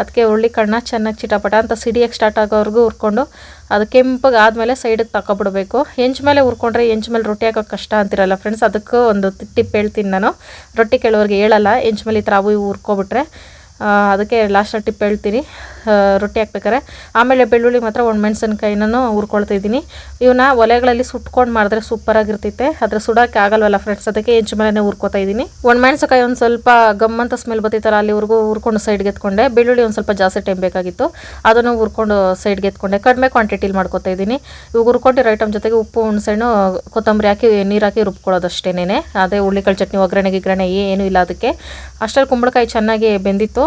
ಅದಕ್ಕೆ ಹುರುಳಿಕಾಳನ್ನ ಚೆನ್ನಾಗಿ ಚಿಟಪಟ ಅಂತ ಸಿಡಿಯಕ್ಕೆ ಸ್ಟಾರ್ಟ್ ಆಗೋವರೆಗೂ ಹುರ್ಕೊಂಡು ಅದು ಕೆಂಪಗೆ ಆದಮೇಲೆ ಸೈಡಿಗೆ ತಗೊಬಿಡಬೇಕು ಹೆಂಚ್ ಮೇಲೆ ಹುರ್ಕೊಂಡ್ರೆ ಹೆಂಚ್ ಮೇಲೆ ರೊಟ್ಟಿ ಹಾಕೋಕೆ ಕಷ್ಟ ಅಂತಿರಲ್ಲ ಫ್ರೆಂಡ್ಸ್ ಅದಕ್ಕೂ ಒಂದು ಟಿಪ್ ಹೇಳ್ತೀನಿ ನಾನು. ರೊಟ್ಟಿ ಕೆಲವ್ರಿಗೆ ಹೇಳಲ್ಲ, ಹೆಂಚ್ ಮೇಲೆ ಈ ಥರ ಅವು ಇವು ಹುರ್ಕೊಬಿಟ್ರೆ. ಅದಕ್ಕೆ ಲಾಸ್ಟ್ ಟಿಪ್ ಹೇಳ್ತೀನಿ. ರೊಟ್ಟಿ ಹಾಕ್ಬೇಕಾರೆ ಆಮೇಲೆ ಬೆಳ್ಳುಳ್ಳಿ ಮಾತ್ರ ಒಣ ಮೆಣಸಿನ್ಕಾಯಿನೂ ಹುರ್ಕೊಳ್ತಾ ಇದ್ದೀನಿ. ಇವನ್ನ ಒಲೆಗಳಲ್ಲಿ ಸುಟ್ಕೊಂಡು ಮಾಡಿದ್ರೆ ಸೂಪರಾಗಿರ್ತೈತೆ ಆದರೆ ಸುಡೋಕ್ಕೆ ಆಗಲ್ವಲ್ಲ ಫ್ರೆಂಡ್ಸ್ ಅದಕ್ಕೆ ಹೆಂಚು ಮೇಲೆ ಹುರ್ಕೋತಾ ಇದ್ದೀನಿ. ಮೆಣಸಿನ್ಕಾಯಿ ಒಂದು ಸ್ವಲ್ಪ ಗಮ್ಮಂತ ಸ್ಮೆಲ್ ಬರ್ತೈತಲ್ಲ ಅಲ್ಲಿವರೆಗೂ ಹುರ್ಕೊಂಡು ಸೈಡ್ಗೆ ಎತ್ಕೊಂಡೆ. ಬೆಳ್ಳುಳ್ಳಿ ಒಂದು ಸ್ವಲ್ಪ ಜಾಸ್ತಿ ಟೈಮ್ ಬೇಕಾಗಿತ್ತು. ಅದನ್ನು ಹುರ್ಕೊಂಡು ಸೈಡ್ಗೆ ಎತ್ಕೊಂಡೆ. ಕಡಿಮೆ ಕ್ವಾಂಟಿಟಿಲಿ ಮಾಡ್ಕೊತಾ ಇದ್ದೀನಿ. ಇವಾಗ ಹುರ್ಕೊಂಡಿರೋ ಐಟಮ್ ಜೊತೆಗೆ ಉಪ್ಪು ಹುಣಸೆಹಣ್ಣು ಕೊತ್ತಂಬರಿ ಹಾಕಿ, ನೀರು ಹಾಕಿ ರುಬ್ಕೊಳ್ಳೋದು ಅಷ್ಟೇನೆ ಅದೇ ಹುಳ್ಳಿಕಾಳು ಚಟ್ನಿ, ಒಗ್ಗರಣೆ ಗಿಗ್ಗರಣೆ ಏನೂ ಇಲ್ಲ ಅದಕ್ಕೆ. ಅಷ್ಟರಲ್ಲಿ ಕುಂಬಳಕಾಯಿ ಚೆನ್ನಾಗಿ ಬೆಂದಿತ್ತು.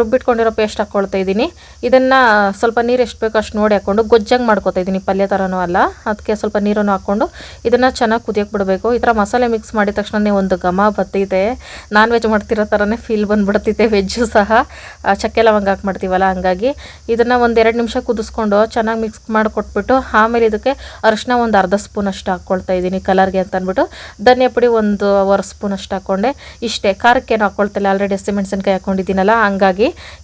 ರುಬ್ಬಿಟ್ಕೊಂಡಿರೋ ಪೇಸ್ಟ್ ಹಾಕ್ಕೊಳ್ತಾ ಇದ್ದೀನಿ. ಇದನ್ನು ಸ್ವಲ್ಪ ನೀರು ಎಷ್ಟು ಬೇಕೋ ಅಷ್ಟು ನೋಡಿ ಹಾಕ್ಕೊಂಡು ಗೊಜ್ಜಂಗೆ ಮಾಡ್ಕೊತಾ ಇದ್ದೀನಿ. ಪಲ್ಯ ಥರನೂ ಅಲ್ಲ. ಅದಕ್ಕೆ ಸ್ವಲ್ಪ ನೀರನ್ನು ಹಾಕ್ಕೊಂಡು ಇದನ್ನು ಚೆನ್ನಾಗಿ ಕುದಿಯಕ್ಕೆ ಬಿಡಬೇಕು. ಈ ಥರ ಮಸಾಲೆ ಮಿಕ್ಸ್ ಮಾಡಿದ ತಕ್ಷಣನೇ ಒಂದು ಘಮ ಬತ್ತಿದೆ. ನಾನ್ ವೆಜ್ ಮಾಡ್ತಿರೋ ಥರನೇ ಫೀಲ್ ಬಂದುಬಿಡ್ತಿದೆ ವೆಜ್ಜು ಸಹ. ಚಕ್ಕೆ ಲವಂಗ ಹಾಕಿ ಮಾಡ್ತೀವಲ್ಲ ಹಂಗಾಗಿ. ಇದನ್ನು ಒಂದು ಎರಡು ನಿಮಿಷ ಕುದಿಸ್ಕೊಂಡು ಚೆನ್ನಾಗಿ ಮಿಕ್ಸ್ ಮಾಡಿಕೊಟ್ಬಿಟ್ಟು ಆಮೇಲೆ ಇದಕ್ಕೆ ಅರಿಶಿನ ಒಂದು ಅರ್ಧ ಸ್ಪೂನ್ ಅಷ್ಟು ಹಾಕ್ಕೊಳ್ತಾ ಇದ್ದೀನಿ ಕಲರ್ಗೆ ಅಂತ ಅಂದ್ಬಿಟ್ಟು. ಧನಿಯಾ ಪುಡಿ ಒಂದು ಅವರ್ ಸ್ಪೂನ್ ಅಷ್ಟು ಹಾಕ್ಕೊಂಡೆ. ಇಷ್ಟೇ. ಖಾರಕ್ಕೇನು ಹಾಕ್ಕೊಳ್ತಿಲ್ಲ. ಆಲ್ರೆಡಿ ಹಸಿಮೆಣ್ಸಿನ್ಕಾಯಿ ಹಾಕ್ಕೊಂಡಿದ್ದೀನಲ್ಲ ಹಂಗಾಗಿ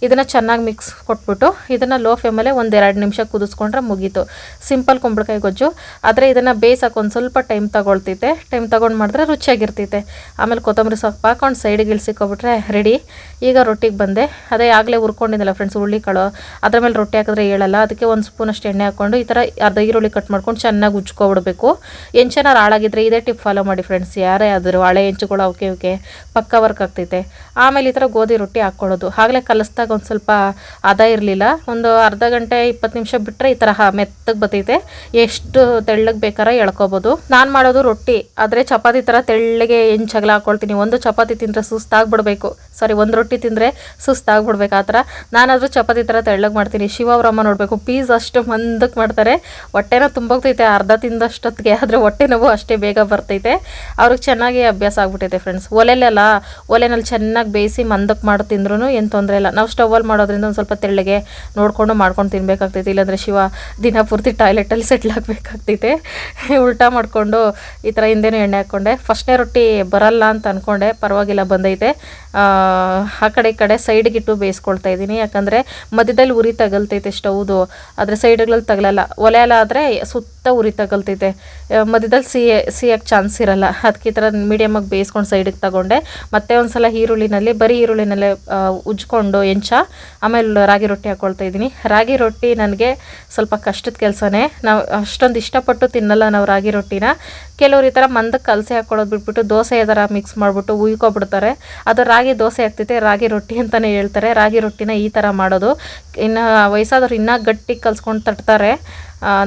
ಇದನ್ನು ಚೆನ್ನಾಗಿ ಮಿಕ್ಸ್ ಕೊಟ್ಬಿಟ್ಟು ಇದನ್ನು ಲೋ ಫ್ಲೇಮಲ್ಲೇ ಒಂದು ಎರಡು ನಿಮಿಷ ಕುದಿಸ್ಕೊಂಡ್ರೆ ಮುಗೀತು. ಸಿಂಪಲ್ ಕುಂಬಳಕಾಯಿ ಗೊಜ್ಜು. ಆದರೆ ಇದನ್ನು ಬೇಯಿಸೋಕೆ ಒಂದು ಸ್ವಲ್ಪ ಟೈಮ್ ತಗೊಳ್ತೈತೆ. ಟೈಮ್ ತೊಗೊಂಡು ಮಾಡಿದ್ರೆ ರುಚಿಯಾಗಿರ್ತೈತೆ. ಆಮೇಲೆ ಕೊತ್ತಂಬರಿ ಸೊಪ್ಪು ಹಾಕೊಂಡು ಸೈಡಿಗೆ ಇಳಿಸಿಕೊಬಿಟ್ರೆ ರೆಡಿ ಈಗ ರೊಟ್ಟಿಗೆ ಬಂದೆ. ಅದೇ ಆಗಲೇ ಹುರ್ಕೊಂಡಿದ್ದಲ್ಲ ಫ್ರೆಂಡ್ಸ್ ಹುಳ್ಳಿಕಾಳು ಅದ್ರ ಮೇಲೆ ರೊಟ್ಟಿ ಹಾಕಿದ್ರೆ ಹೇಳಲ್ಲ. ಅದಕ್ಕೆ ಒಂದು ಸ್ಪೂನ್ ಅಷ್ಟು ಎಣ್ಣೆ ಹಾಕ್ಕೊಂಡು ಈ ಥರ ಅರ್ಧ ಈರುಳ್ಳಿ ಕಟ್ ಮಾಡ್ಕೊಂಡು ಚೆನ್ನಾಗಿ ಉಜ್ಕೊಬಿಡ್ಬೇಕು. ಎಂಚನಾರು ಹಾಳಾಗಿದ್ರೆ ಇದೇ ಟಿಪ್ ಫಾಲೋ ಮಾಡಿ ಫ್ರೆಂಡ್ಸ್ ಯಾರೇ ಆದರೂ ಹಳೆ ಹೆಂಚುಗಳು ಅವಕ್ಕೆ ಅವಕ್ಕೆ ಪಕ್ಕ ವರ್ಕ್ ಆಗ್ತೈತೆ. ಆಮೇಲೆ ಈ ಥರ ಗೋಧಿ ರೊಟ್ಟಿ ಹಾಕ್ಕೊಳ್ಳೋದು ಆಗಲೇ ಕಲಿಸ್ದಾಗ ಒಂದು ಸ್ವಲ್ಪ ಅದ ಇರಲಿಲ್ಲ. ಒಂದು ಅರ್ಧ ಗಂಟೆ, ಇಪ್ಪತ್ತು ನಿಮಿಷ ಬಿಟ್ಟರೆ ಈ ಥರ ಮೆತ್ತಗೆ ಬತ್ತೈತೆ ಎಷ್ಟು ತೆಳ್ಳಗೆ ಬೇಕಾರ ಎಳ್ಕೊಬೋದು. ನಾನು ಮಾಡೋದು ರೊಟ್ಟಿ. ಆದರೆ ಚಪಾತಿ ಥರ ತೆಳ್ಳಗೆ ಹೆಂಚಗಲ ಹಾಕ್ಕೊಳ್ತೀನಿ ಒಂದು ಚಪಾತಿ ತಿಂದರೆ ಸುಸ್ತಾಗ್ಬಿಡ್ಬೇಕು. ಸಾರಿ ಒಂದು ರೊಟ್ಟಿ ತಿಂದರೆ ಸುಸ್ತಾಗ್ಬಿಡ್ಬೇಕು ಆ ಥರ ನಾನಾದರೂ ಚಪಾತಿ ಥರ ತೆಳ್ಳಗೆ ಮಾಡ್ತೀನಿ. ಶಿವ ಅವ್ರಮ್ಮ ನೋಡಬೇಕು. ಪೀಸ್ ಅಷ್ಟು ಮಂದಕ್ಕೆ ಮಾಡ್ತಾರೆ. ಹೊಟ್ಟೆನ ತುಂಬೋಗ್ತೈತೆ. ಅರ್ಧ ತಿಂದಷ್ಟೊತ್ತಿಗೆ. ಆದರೆ ಹೊಟ್ಟೆ ನೋವು ಅಷ್ಟೇ ಬೇಗ ಬರ್ತೈತೆ. ಅವ್ರಿಗೆ ಚೆನ್ನಾಗಿ ಅಭ್ಯಾಸ ಆಗ್ಬಿಟ್ಟೈತೆ ಫ್ರೆಂಡ್ಸ್ ಒಲೆಲೆಲ್ಲ, ಒಲೆನಲ್ಲಿ ಚೆನ್ನಾಗಿ ಬೇಯಿಸಿ ಮಂದಕ್ಕೆ ಮಾಡಿ ತಿಂದ್ರೂ ಎಂಥ ತೊಂದರೆ ಇಲ್ಲ. ನಾವು ಸ್ಟವಲ್ಲಿ ಮಾಡೋದ್ರಿಂದ ಒಂದು ಸ್ವಲ್ಪ ತೆಳ್ಳಗೆ ನೋಡಿಕೊಂಡು ಮಾಡ್ಕೊಂಡು ತಿನ್ಬೇಕಾಗ್ತೈತೆ. ಇಲ್ಲಾಂದರೆ ಶಿವ ದಿನ ಪೂರ್ತಿ ಟಾಯ್ಲೆಟಲ್ಲಿ ಸೆಟ್ಲ್ ಆಗಬೇಕಾಗ್ತೈತೆ. ಉಲ್ಟಾ ಮಾಡಿಕೊಂಡು ಈ ಥರ ಹಿಂದೆನೂ ಎಣ್ಣೆ ಹಾಕ್ಕೊಂಡೆ. ಫಸ್ಟ್ನೇ ರೊಟ್ಟಿ ಬರಲ್ಲ ಅಂತ ಅಂದ್ಕೊಂಡೆ ಪರವಾಗಿಲ್ಲ ಬಂದೈತೆ. ಆ ಕಡೆ ಈ ಕಡೆ ಸೈಡ್ಗಿಟ್ಟು ಬೇಯಿಸ್ಕೊಳ್ತಾ ಇದ್ದೀನಿ. ಯಾಕಂದರೆ ಮಧ್ಯದಲ್ಲಿ ಉರಿ ತಗಲ್ತೈತೆ ಸ್ಟೌದು ಆದರೆ ಸೈಡ್ಗಳಲ್ಲಿ ತಗಲಲ್ಲ. ಒಲೆ ಎಲ್ಲ ಆದರೆ ಸುತ್ತ ಉರಿ ತಗಲ್ತೈತೆ. ಮಧ್ಯದಲ್ಲಿ ಸಿ ಸಿಹಿಯಕ್ಕೆ ಚಾನ್ಸ್ ಇರಲ್ಲ. ಅದಕ್ಕೆ ಈ ಥರ ಮೀಡಿಯಮಾಗಿ ಬೇಯಿಸ್ಕೊಂಡು ಸೈಡಿಗೆ ತಗೊಂಡೆ. ಮತ್ತೆ ಒಂದು ಸಲ ಈರುಳ್ಳಿನಲ್ಲಿ ಬರೀ ಈರುಳ್ಳಿನಲ್ಲೇ ಆ, ಉಜ್ಕೊಂಡು ಹೆಂಚ, ಆಮೇಲೆ ರಾಗಿ ರೊಟ್ಟಿ ಹಾಕ್ಕೊಳ್ತಾ ಇದ್ದೀನಿ. ರಾಗಿ ರೊಟ್ಟಿ ನನಗೆ ಸ್ವಲ್ಪ ಕಷ್ಟದ ಕೆಲಸನೇ. ನಾವು ಅಷ್ಟೊಂದು ಇಷ್ಟಪಟ್ಟು ತಿನ್ನಲ್ಲ ನಾವು ರಾಗಿ ರೊಟ್ಟಿನ. ಕೆಲವ್ರು ಈ ಥರ ಮಂದಕ್ಕೆ ಕಲಸಿ ಹಾಕ್ಕೊಳ್ಳೋದು ಬಿಟ್ಬಿಟ್ಟು ದೋಸೆ ಥರ ಮಿಕ್ಸ್ ಮಾಡಿಬಿಟ್ಟು ಉಯ್ಕೊಬಿಡ್ತಾರೆ. ಅದು ರಾಗಿ ದೋಸೆ ಆಗ್ತೈತೆ, ರಾಗಿ ರೊಟ್ಟಿ ಅಂತಲೇ ಹೇಳ್ತಾರೆ. ರಾಗಿ ರೊಟ್ಟಿನ ಈ ಥರ ಮಾಡೋದು. ಇನ್ನು ವಯಸ್ಸಾದವ್ರು ಇನ್ನೂ ಗಟ್ಟಿ ಕಲ್ಸ್ಕೊಂಡು ತಟ್ತಾರೆ.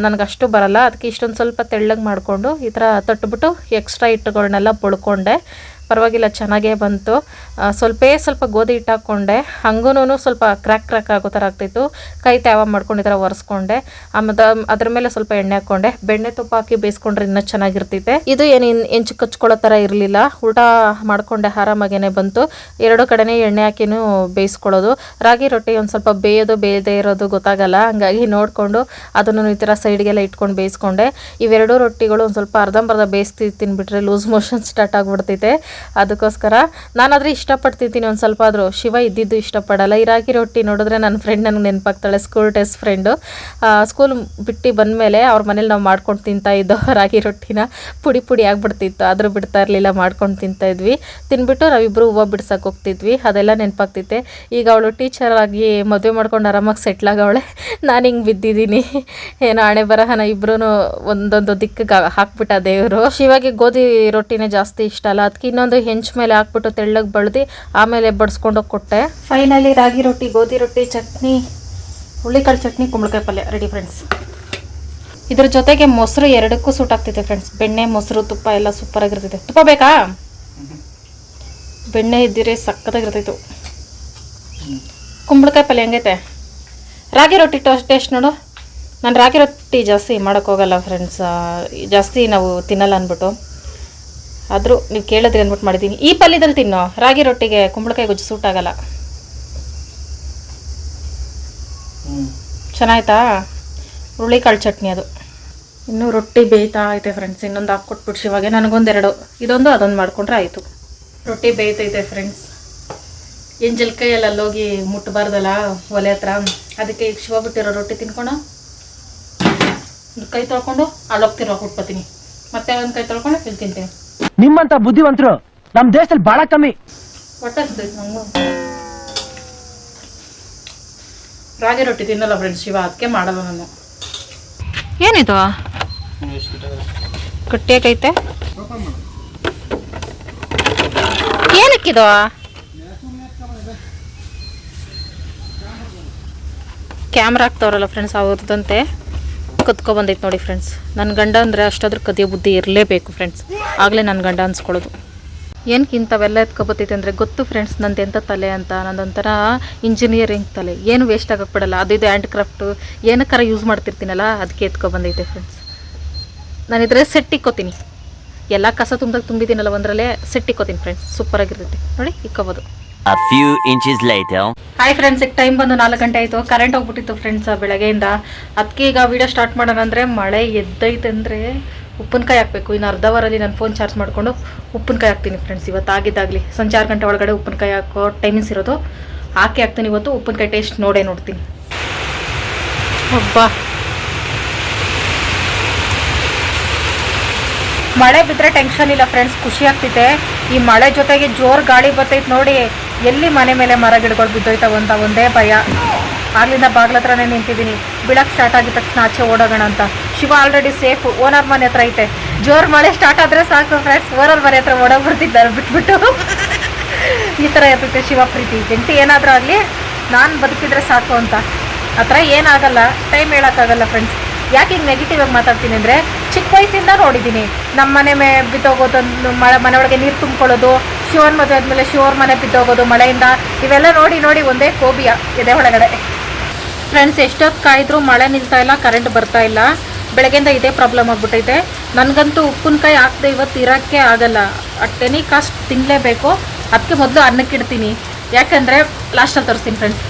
ನನಗೆ ಅಷ್ಟು ಬರಲ್ಲ. ಅದಕ್ಕೆ ಇಷ್ಟೊಂದು ಸ್ವಲ್ಪ ತೆಳ್ಳಗೆ ಮಾಡಿಕೊಂಡು ಈ ಥರ ತಟ್ಬಿಟ್ಟು ಎಕ್ಸ್ಟ್ರಾ ಹಿಟ್ಟುಗಳನ್ನೆಲ್ಲ ಬಳ್ಕೊಂಡೆ ಪರವಾಗಿಲ್ಲ, ಚೆನ್ನಾಗೇ ಬಂತು. ಸ್ವಲ್ಪೇ ಸ್ವಲ್ಪ ಗೋಧಿ ಹಿಟ್ಟು ಹಾಕ್ಕೊಂಡೆ ಹಂಗೂ ಸ್ವಲ್ಪ ಕ್ರ್ಯಾಕ್ ಕ್ರ್ಯಾಕ್ ಆಗೋ ಥರ ಆಗ್ತಿತ್ತು. ಕೈ ತ್ಯಾವ ಮಾಡ್ಕೊಂಡು ಈ ಥರ ಒರೆಸ್ಕೊಂಡೆ. ಆಮೇಲೆ ಅದ್ರ ಮೇಲೆ ಸ್ವಲ್ಪ ಎಣ್ಣೆ ಹಾಕ್ಕೊಂಡೆ ಬೆಣ್ಣೆ ತುಪ್ಪ ಹಾಕಿ ಬೇಯಿಸ್ಕೊಂಡ್ರೆ ಇನ್ನೂ ಚೆನ್ನಾಗಿರ್ತೈತೆ ಇದು ಏನು ಹೆಂಚು ಕಚ್ಕೊಳ್ಳೋ ಥರ ಇರಲಿಲ್ಲ. ಊಟ ಮಾಡ್ಕೊಂಡೆ, ಆರಾಮಾಗೇನೆ ಬಂತು. ಎರಡು ಕಡೆನೇ ಎಣ್ಣೆ ಹಾಕಿನೂ ಬೇಯಿಸ್ಕೊಳ್ಳೋದು. ರಾಗಿ ರೊಟ್ಟಿ ಒಂದು ಸ್ವಲ್ಪ ಬೇಯೋದು, ಬೇಯದೇ ಇರೋದು ಗೊತ್ತಾಗಲ್ಲ. ಹಂಗಾಗಿ ನೋಡಿಕೊಂಡು ಅದನ್ನು ಈ ಥರ ಸೈಡ್ಗೆಲ್ಲ ಇಟ್ಕೊಂಡು ಬೇಯಿಸ್ಕೊಂಡೆ. ಇವೆರಡೂ ರೊಟ್ಟಿಗಳು ಒಂದು ಸ್ವಲ್ಪ ಅರ್ಧಂಬರ್ಧ ಬೇಯಿಸ್ತಿ, ತಿನ್ಬಿಟ್ರೆ ಲೂಸ್ ಮೋಷನ್ ಸ್ಟಾರ್ಟ್ ಆಗಿಬಿಡ್ತೈತೆ ಅದಕ್ಕೋಸ್ಕರ ನಾನಾದರೆ ಇಷ್ಟಪಡ್ತಿದ್ದೀನಿ ಒಂದು ಸ್ವಲ್ಪ ಆದರೂ. ಶಿವ ಇದ್ದಿದ್ದು ಇಷ್ಟಪಡಲ್ಲ. ಈ ರಾಗಿ ರೊಟ್ಟಿ ನೋಡಿದ್ರೆ ನನ್ನ ಫ್ರೆಂಡ್ ನನಗೆ ನೆನಪಾಗ್ತಾಳೆ ಸ್ಕೂಲ್ ಟೆಸ್ಟ್ ಫ್ರೆಂಡು ಸ್ಕೂಲ್ ಬಿಟ್ಟು ಬಂದಮೇಲೆ ಅವ್ರ ಮನೇಲಿ ನಾವು ಮಾಡ್ಕೊಂಡು ತಿಂತಾ ರಾಗಿ ರೊಟ್ಟಿನ ಪುಡಿ ಪುಡಿ ಆಗಿಬಿಡ್ತಿತ್ತು. ಆದರೂ ಬಿಡ್ತಾ ಇರಲಿಲ್ಲ, ಮಾಡ್ಕೊಂಡು ತಿಂತಾಯಿದ್ವಿ ತಿನ್ಬಿಟ್ಟು ನಾವಿಬ್ಬರು ಹೂವು ಬಿಡ್ಸಕ್ಕೆ ಹೋಗ್ತಿದ್ವಿ. ಅದೆಲ್ಲ ನೆನಪಾಗ್ತಿತ್ತೆ. ಈಗ ಅವಳು ಟೀಚರ್ ಆಗಿ ಮದುವೆ ಮಾಡ್ಕೊಂಡು ಆರಾಮಾಗಿ ಸೆಟ್ಲ್ ಆಗವಳೆ. ನಾನು ಹಿಂಗೆ ಬಿದ್ದಿದ್ದೀನಿ. ಏನೋ ಹಣೆ ಬರಹನ ಇಬ್ಬರೂ ಒಂದೊಂದು ದಿಕ್ಕಿಗೆ ಹಾಕ್ಬಿಟ್ಟ ದೇವರು. ಶಿವಾಗಿ ಗೋಧಿ ರೊಟ್ಟಿನೇ ಜಾಸ್ತಿ ಇಷ್ಟ ಅಲ್ಲ. ಅದಕ್ಕೆ ಹೆಂಚ್ ಮೇಲೆ ಹಾಕ್ಬಿಟ್ಟು ತೆಳ್ಳಗೆ ಬಳದಿ ಆಮೇಲೆ ಬಡಿಸ್ಕೊಂಡೋಗಿ ಕೊಟ್ಟೆ. ಫೈನಲಿ ರಾಗಿ ರೊಟ್ಟಿ, ಗೋಧಿ ರೊಟ್ಟಿ, ಚಟ್ನಿ ಹುಳಿಕಾಳು ಚಟ್ನಿ, ಕುಂಬಳಕಾಯಿ ಪಲ್ಯ. ರೆಡಿ ಫ್ರೆಂಡ್ಸ್ ಇದ್ರ ಜೊತೆಗೆ ಮೊಸರು ಎರಡಕ್ಕೂ ಸೂಟ್ ಆಗ್ತಿದೆ ಫ್ರೆಂಡ್ಸ್ ಬೆಣ್ಣೆ, ಮೊಸರು, ತುಪ್ಪ ಎಲ್ಲ ಸೂಪರ್ ಆಗಿರ್ತೈತೆ. ತುಪ್ಪ ಬೇಕಾ? ಬೆಣ್ಣೆ ಇದ್ದಿರೆ ಸಕ್ಕತ್ತಾಗಿರ್ತೈತು. ಕುಂಬಳಕಾಯಿ ಪಲ್ಯ ಹೆಂಗೈತೆ? ರಾಗಿ ರೊಟ್ಟಿ ಟೇಸ್ಟ್ ನೋಡು. ನಾನು ರಾಗಿ ರೊಟ್ಟಿ ಜಾಸ್ತಿ ಮಾಡೋಕ್ಕೋಗಲ್ಲ ಫ್ರೆಂಡ್ಸ್ ಜಾಸ್ತಿ ನಾವು ತಿನ್ನಲ್ಲ ಅಂದ್ಬಿಟ್ಟು. ಆದರೂ ನೀವು ಕೇಳಿದ್ರಿ ಅಂದ್ಬಿಟ್ಟು ಮಾಡಿದ್ದೀನಿ ಈ ಪಲ್ಯದಲ್ಲಿ ತಿನ್ನೋ ರಾಗಿ ರೊಟ್ಟಿಗೆ ಕುಂಬಳಕಾಯಿ ಗೊಜ್ಜು ಸೂಟ್ ಆಗಲ್ಲ. ಚೆನ್ನಾಯ್ತಾ? ಹುರುಳಿಕಾಳು ಚಟ್ನಿ ಅದು. ಇನ್ನೂ ರೊಟ್ಟಿ ಬೇಯ್ತಾ ಐತೆ ಫ್ರೆಂಡ್ಸ್ ಇನ್ನೊಂದು ಹಾಕ್ಕೊಟ್ಬಿಟ್ಟು ಇವಾಗ ನನಗೊಂದೆರಡು. ಇದೊಂದು ಅದೊಂದು ಮಾಡ್ಕೊಂಡ್ರೆ ಆಯಿತು. ರೊಟ್ಟಿ ಬೇಯ್ತೈತೆ ಫ್ರೆಂಡ್ಸ್ ಎಂಜಲ್ ಕೈಯಲ್ಲಿ ಅಲ್ಲೋಗಿ ಮುಟ್ಟಬಾರ್ದಲ್ಲ ಒಲೆ ಹತ್ರ? ಅದಕ್ಕೆ ಈಗ ಶಿವ ಬಿಟ್ಟಿರೋ ರೊಟ್ಟಿ ತಿನ್ಕೊಂಡು ಒಂದು ಕೈ ತೊಳ್ಕೊಂಡು ಅಲ್ಲೋಗ್ತಿರೋ ಹುಟ್ಕೋತೀನಿ ಮತ್ತೆ ಒಂದು ಕೈ ತೊಳ್ಕೊಂಡು ಇಲ್ಲಿ ತಿಂತೀನಿ. ನಿಮ್ಮಂತ ಬುದ್ಧಿವಂತರು ನಮ್ ದೇಶದಲ್ಲಿ ಬಹಳ ಕಮ್ಮಿ. ರಾಗಿ ರೊಟ್ಟಿ ತಿನ್ನಲ್ಲ ಫ್ರೆಂಡ್ಸ್ ಶಿವ ಅದಕ್ಕೆ ಮಾಡಲ್ಲ ನಾನು. ಏನಿದು? ಗಟ್ಟಿಯಾಗೈತೆ ಏನಕ್ಕಿದು? Camera ಹಾಕ್ತವ್ರಲ್ಲ friends ಅವ್ರದ್ದಂತೆ. ಕತ್ಕೊ ಬಂದೈತೆ ನೋಡಿ ಫ್ರೆಂಡ್ಸ್ ನನ್ನ ಗಂಡ ಅಂದರೆ ಅಷ್ಟಾದ್ರೂ ಕದಿಯೋ ಬುದ್ಧಿ ಇರಲೇಬೇಕು ಫ್ರೆಂಡ್ಸ್ ಆಗಲೇ ನನ್ನ ಗಂಡ ಅನ್ಸ್ಕೊಳ್ಳೋದು. ಏನಕ್ಕೆ ಇಂಥವೆಲ್ಲ ಎತ್ಕೊಬತ್ತೈತೆ ಅಂದರೆ ಗೊತ್ತು ಫ್ರೆಂಡ್ಸ್ ನಂದು ಎಂಥ ತಲೆ ಅಂತ. ನಂದೊಂಥರ ಇಂಜಿನಿಯರಿಂಗ್ ತಲೆ. ಏನು ವೇಸ್ಟ್ ಆಗಕ್ಕೆ ಬಿಡಲ್ಲ ಅದು ಇದು ಹ್ಯಾಂಡ್ ಕ್ರಾಫ್ಟು ಏನಕ್ಕಾರ ಯೂಸ್ ಮಾಡ್ತಿರ್ತೀನಲ್ಲ ಅದಕ್ಕೆ ಎತ್ಕೊ ಬಂದೈತೆ ಫ್ರೆಂಡ್ಸ್ ನಾನಿದ್ರೆ ಸೆಟ್ ಇಕ್ಕೋತೀನಿ. ಎಲ್ಲ ಕಸ ತುಂಬ್ದಾಗ ತುಂಬಿದ್ದೀನಲ್ಲ ಒಂದರಲ್ಲೇ ಸೆಟ್ ಇಕ್ಕೋತೀನಿ ಫ್ರೆಂಡ್ಸ್ ಸೂಪರಾಗಿರ್ತೈತೆ ನೋಡಿ, ಇಕ್ಕೋಬೋದು. Few inches later. Hi friends ಈಗ ಟೈಮ್ ಬಂದು ನಾಲ್ಕು ಗಂಟೆ ಆಯಿತು. ಕರೆಂಟ್ ಹೋಗ್ಬಿಟ್ಟಿತ್ತು ಫ್ರೆಂಡ್ಸ್ ಬೆಳಗ್ಗೆಯಿಂದ. ಅದಕ್ಕೆ ಈಗ ವೀಡಿಯೋ ಸ್ಟಾರ್ಟ್ ಮಾಡೋಣ ಅಂದರೆ ಮಳೆ ಎದ್ದೈತೆ ಅಂದರೆ ಉಪ್ಪಿನಕಾಯಿ ಹಾಕಬೇಕು. ಇನ್ನು ಅರ್ಧ ಅವರಲ್ಲಿ ನಾನು ಫೋನ್ ಚಾರ್ಜ್ ಮಾಡಿಕೊಂಡು ಉಪ್ಪಿನಕಾಯಿ ಹಾಕ್ತೀನಿ ಫ್ರೆಂಡ್ಸ್ ಇವತ್ತು ಆಗಿದ್ದಾಗಲಿ. ಸಂಜೆ ಆರು ಗಂಟೆ ಒಳಗಡೆ ಉಪ್ಪಿನಕಾಯಿ ಹಾಕೋ ಟೈಮಿಂಗ್ಸ್ ಇರೋದು. ಹಾಕಿ ಹಾಕ್ತೀನಿ ಇವತ್ತು. ಉಪ್ಪಿನಕಾಯಿ ಟೇಸ್ಟ್ ನೋಡೇ ನೋಡ್ತೀನಿ. ಹಬ್ಬ ಮಳೆ ಬಿದ್ದರೆ ಟೆನ್ಷನ್ ಇಲ್ಲ ಫ್ರೆಂಡ್ಸ್ ಖುಷಿ ಆಗ್ತೈತೆ ಈ ಮಳೆ ಜೊತೆಗೆ ಜೋರು ಗಾಳಿ ಬರ್ತೈತೆ ನೋಡಿ. ಎಲ್ಲಿ ಮನೆ ಮೇಲೆ ಮರ ಗಿಡಗಳು ಬಿದ್ದೋಯ್ತಾವ ಅಂತ ಒಂದೇ ಭಯ. ಆಗ್ಲಿಂದ ಬಾಗ್ಲ ಹತ್ರನೇ ನಿಂತಿದ್ದೀನಿ. ಬಿಳಕ್ಕೆ ಸ್ಟಾರ್ಟ್ ಆಗಿದ ತಕ್ಷಣ ಆಚೆ ಓಡೋಗೋಣ ಅಂತ. ಶಿವ ಆಲ್ರೆಡಿ ಸೇಫ್ ಓನರ್ ಮನೆ ಹತ್ರ ಐತೆ. ಜೋರು ಮಳೆ ಸ್ಟಾರ್ಟ್ ಆದರೆ ಸಾಕು ಫ್ರೆಂಡ್ಸ್ ಓನರ್ ಮನೆ ಹತ್ರ ಓಡೋಗ್ಬಿಡ್ತಿದ್ದಾರೆ ಬಿಟ್ಬಿಟ್ಟು. ಈ ಥರ ಇರ್ತೈತೆ ಶಿವ ಪ್ರೀತಿ. ಜಂಟಿ ಏನಾದರೂ ಆಗಲಿ ನಾನು ಬದುಕಿದ್ರೆ ಸಾಕು ಅಂತ. ಆ ಥರ ಏನಾಗಲ್ಲ. ಟೈಮ್ ಹೇಳೋಕ್ಕಾಗಲ್ಲ ಫ್ರೆಂಡ್ಸ್ ಯಾಕೆ ಹಿಂಗೆ ನೆಗೆಟಿವ್ ಆಗಿ ಮಾತಾಡ್ತೀನಿ ಅಂದರೆ ಚಿಕ್ಕ ವಯಸ್ಸಿಂದ ನೋಡಿದ್ದೀನಿ. ನಮ್ಮ ಮನೆ ಮೇ ಬಿದ್ದೋಗೋದು ಮಳೆ ಮನೆ ಒಳಗೆ ನೀರು ತುಂಬ್ಕೊಳ್ಳೋದು ಶಿವನ್ ಮದುವೆ ಆದಮೇಲೆ ಶಿವರ್ ಮನೆ ಬಿದ್ದೋಗೋದು, ಮಳೆಯಿಂದ ಇವೆಲ್ಲ ನೋಡಿ ನೋಡಿ ಒಂದೇ ಕೋಬಿಯ ಇದೆ ಒಳಗಡೆ. ಫ್ರೆಂಡ್ಸ್ ಎಷ್ಟೊತ್ತು ಕಾಯಿದ್ರು ಮಳೆ ನಿಲ್ತಾ ಇಲ್ಲ ಕರೆಂಟ್ ಬರ್ತಾ ಇಲ್ಲ. ಬೆಳಗ್ಗೆಯಿಂದ ಇದೇ ಪ್ರಾಬ್ಲಮ್ ಆಗ್ಬಿಟ್ಟೈತೆ. ನನಗಂತೂ ಉಪ್ಪಿನಕಾಯಿ ಹಾಕದೆ ಇವತ್ತು ಇರೋಕ್ಕೆ ಆಗಲ್ಲ. ಅಟ್ ಕಾಸ್ಟ್ ತಿನ್ನಲೇಬೇಕು ಅದಕ್ಕೆ ಮೊದಲು ಅನ್ನಕ್ಕೆ ಇಡ್ತೀನಿ. ಯಾಕಂದರೆ ಲಾಸ್ಟಲ್ಲಿ ತೋರಿಸ್ತೀನಿ ಫ್ರೆಂಡ್ಸ್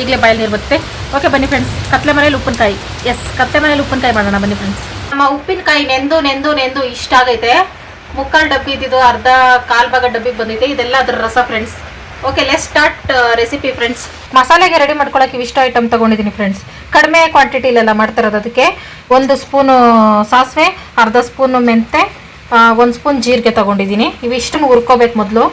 ಈಗಲೇ ಬಾಯಲ್ಲಿ ನೀರು ಬರುತ್ತೆ. ಓಕೆ ಬನ್ನಿ ಫ್ರೆಂಡ್ಸ್ ಕತ್ಲೆ ಮನೇಲಿ ಉಪ್ಪಿನಕಾಯಿ ಎಸ್ ಕತ್ಲೆ ಮನೇಲಿ ಉಪ್ಪಿನಕಾಯಿ ಮಾಡೋಣ, ಬನ್ನಿ ಫ್ರೆಂಡ್ಸ್ ನಮ್ಮ ಉಪ್ಪಿನಕಾಯಿ ನೆಂದು ನೆಂದು ನೆಂದು ಇಷ್ಟ ಆಗೈತೆ. ಮುಕ್ಕಾಲು ಡಬ್ಬಿ ಇದ್ದಿದ್ದು ಅರ್ಧ ಕಾಲು ಭಾಗ ಡಬ್ಬಿಗೆ ಬಂದಿದೆ. ಇದೆಲ್ಲ ಅದರ ರಸ friends okay let's start recipe friends ಮಸಾಲೆಗೆ ready ಮಾಡ್ಕೊಳಕ್ಕೆ ಇವಿಷ್ಟು ಐಟಮ್ ತೊಗೊಂಡಿದ್ದೀನಿ ಫ್ರೆಂಡ್ಸ್ ಕಡಿಮೆ ಕ್ವಾಂಟಿಟಿಲೆಲ್ಲ ಮಾಡ್ತಿರೋದು ಅದಕ್ಕೆ. ಒಂದು ಸ್ಪೂನು ಸಾಸಿವೆ, ಅರ್ಧ ಸ್ಪೂನು ಮೆಂತೆ ಒಂದು ಸ್ಪೂನ್ ಜೀರಿಗೆ ತೊಗೊಂಡಿದ್ದೀನಿ ಇವಿಷ್ಟನ್ನು ಹುರ್ಕೋಬೇಕು ಮೊದಲು.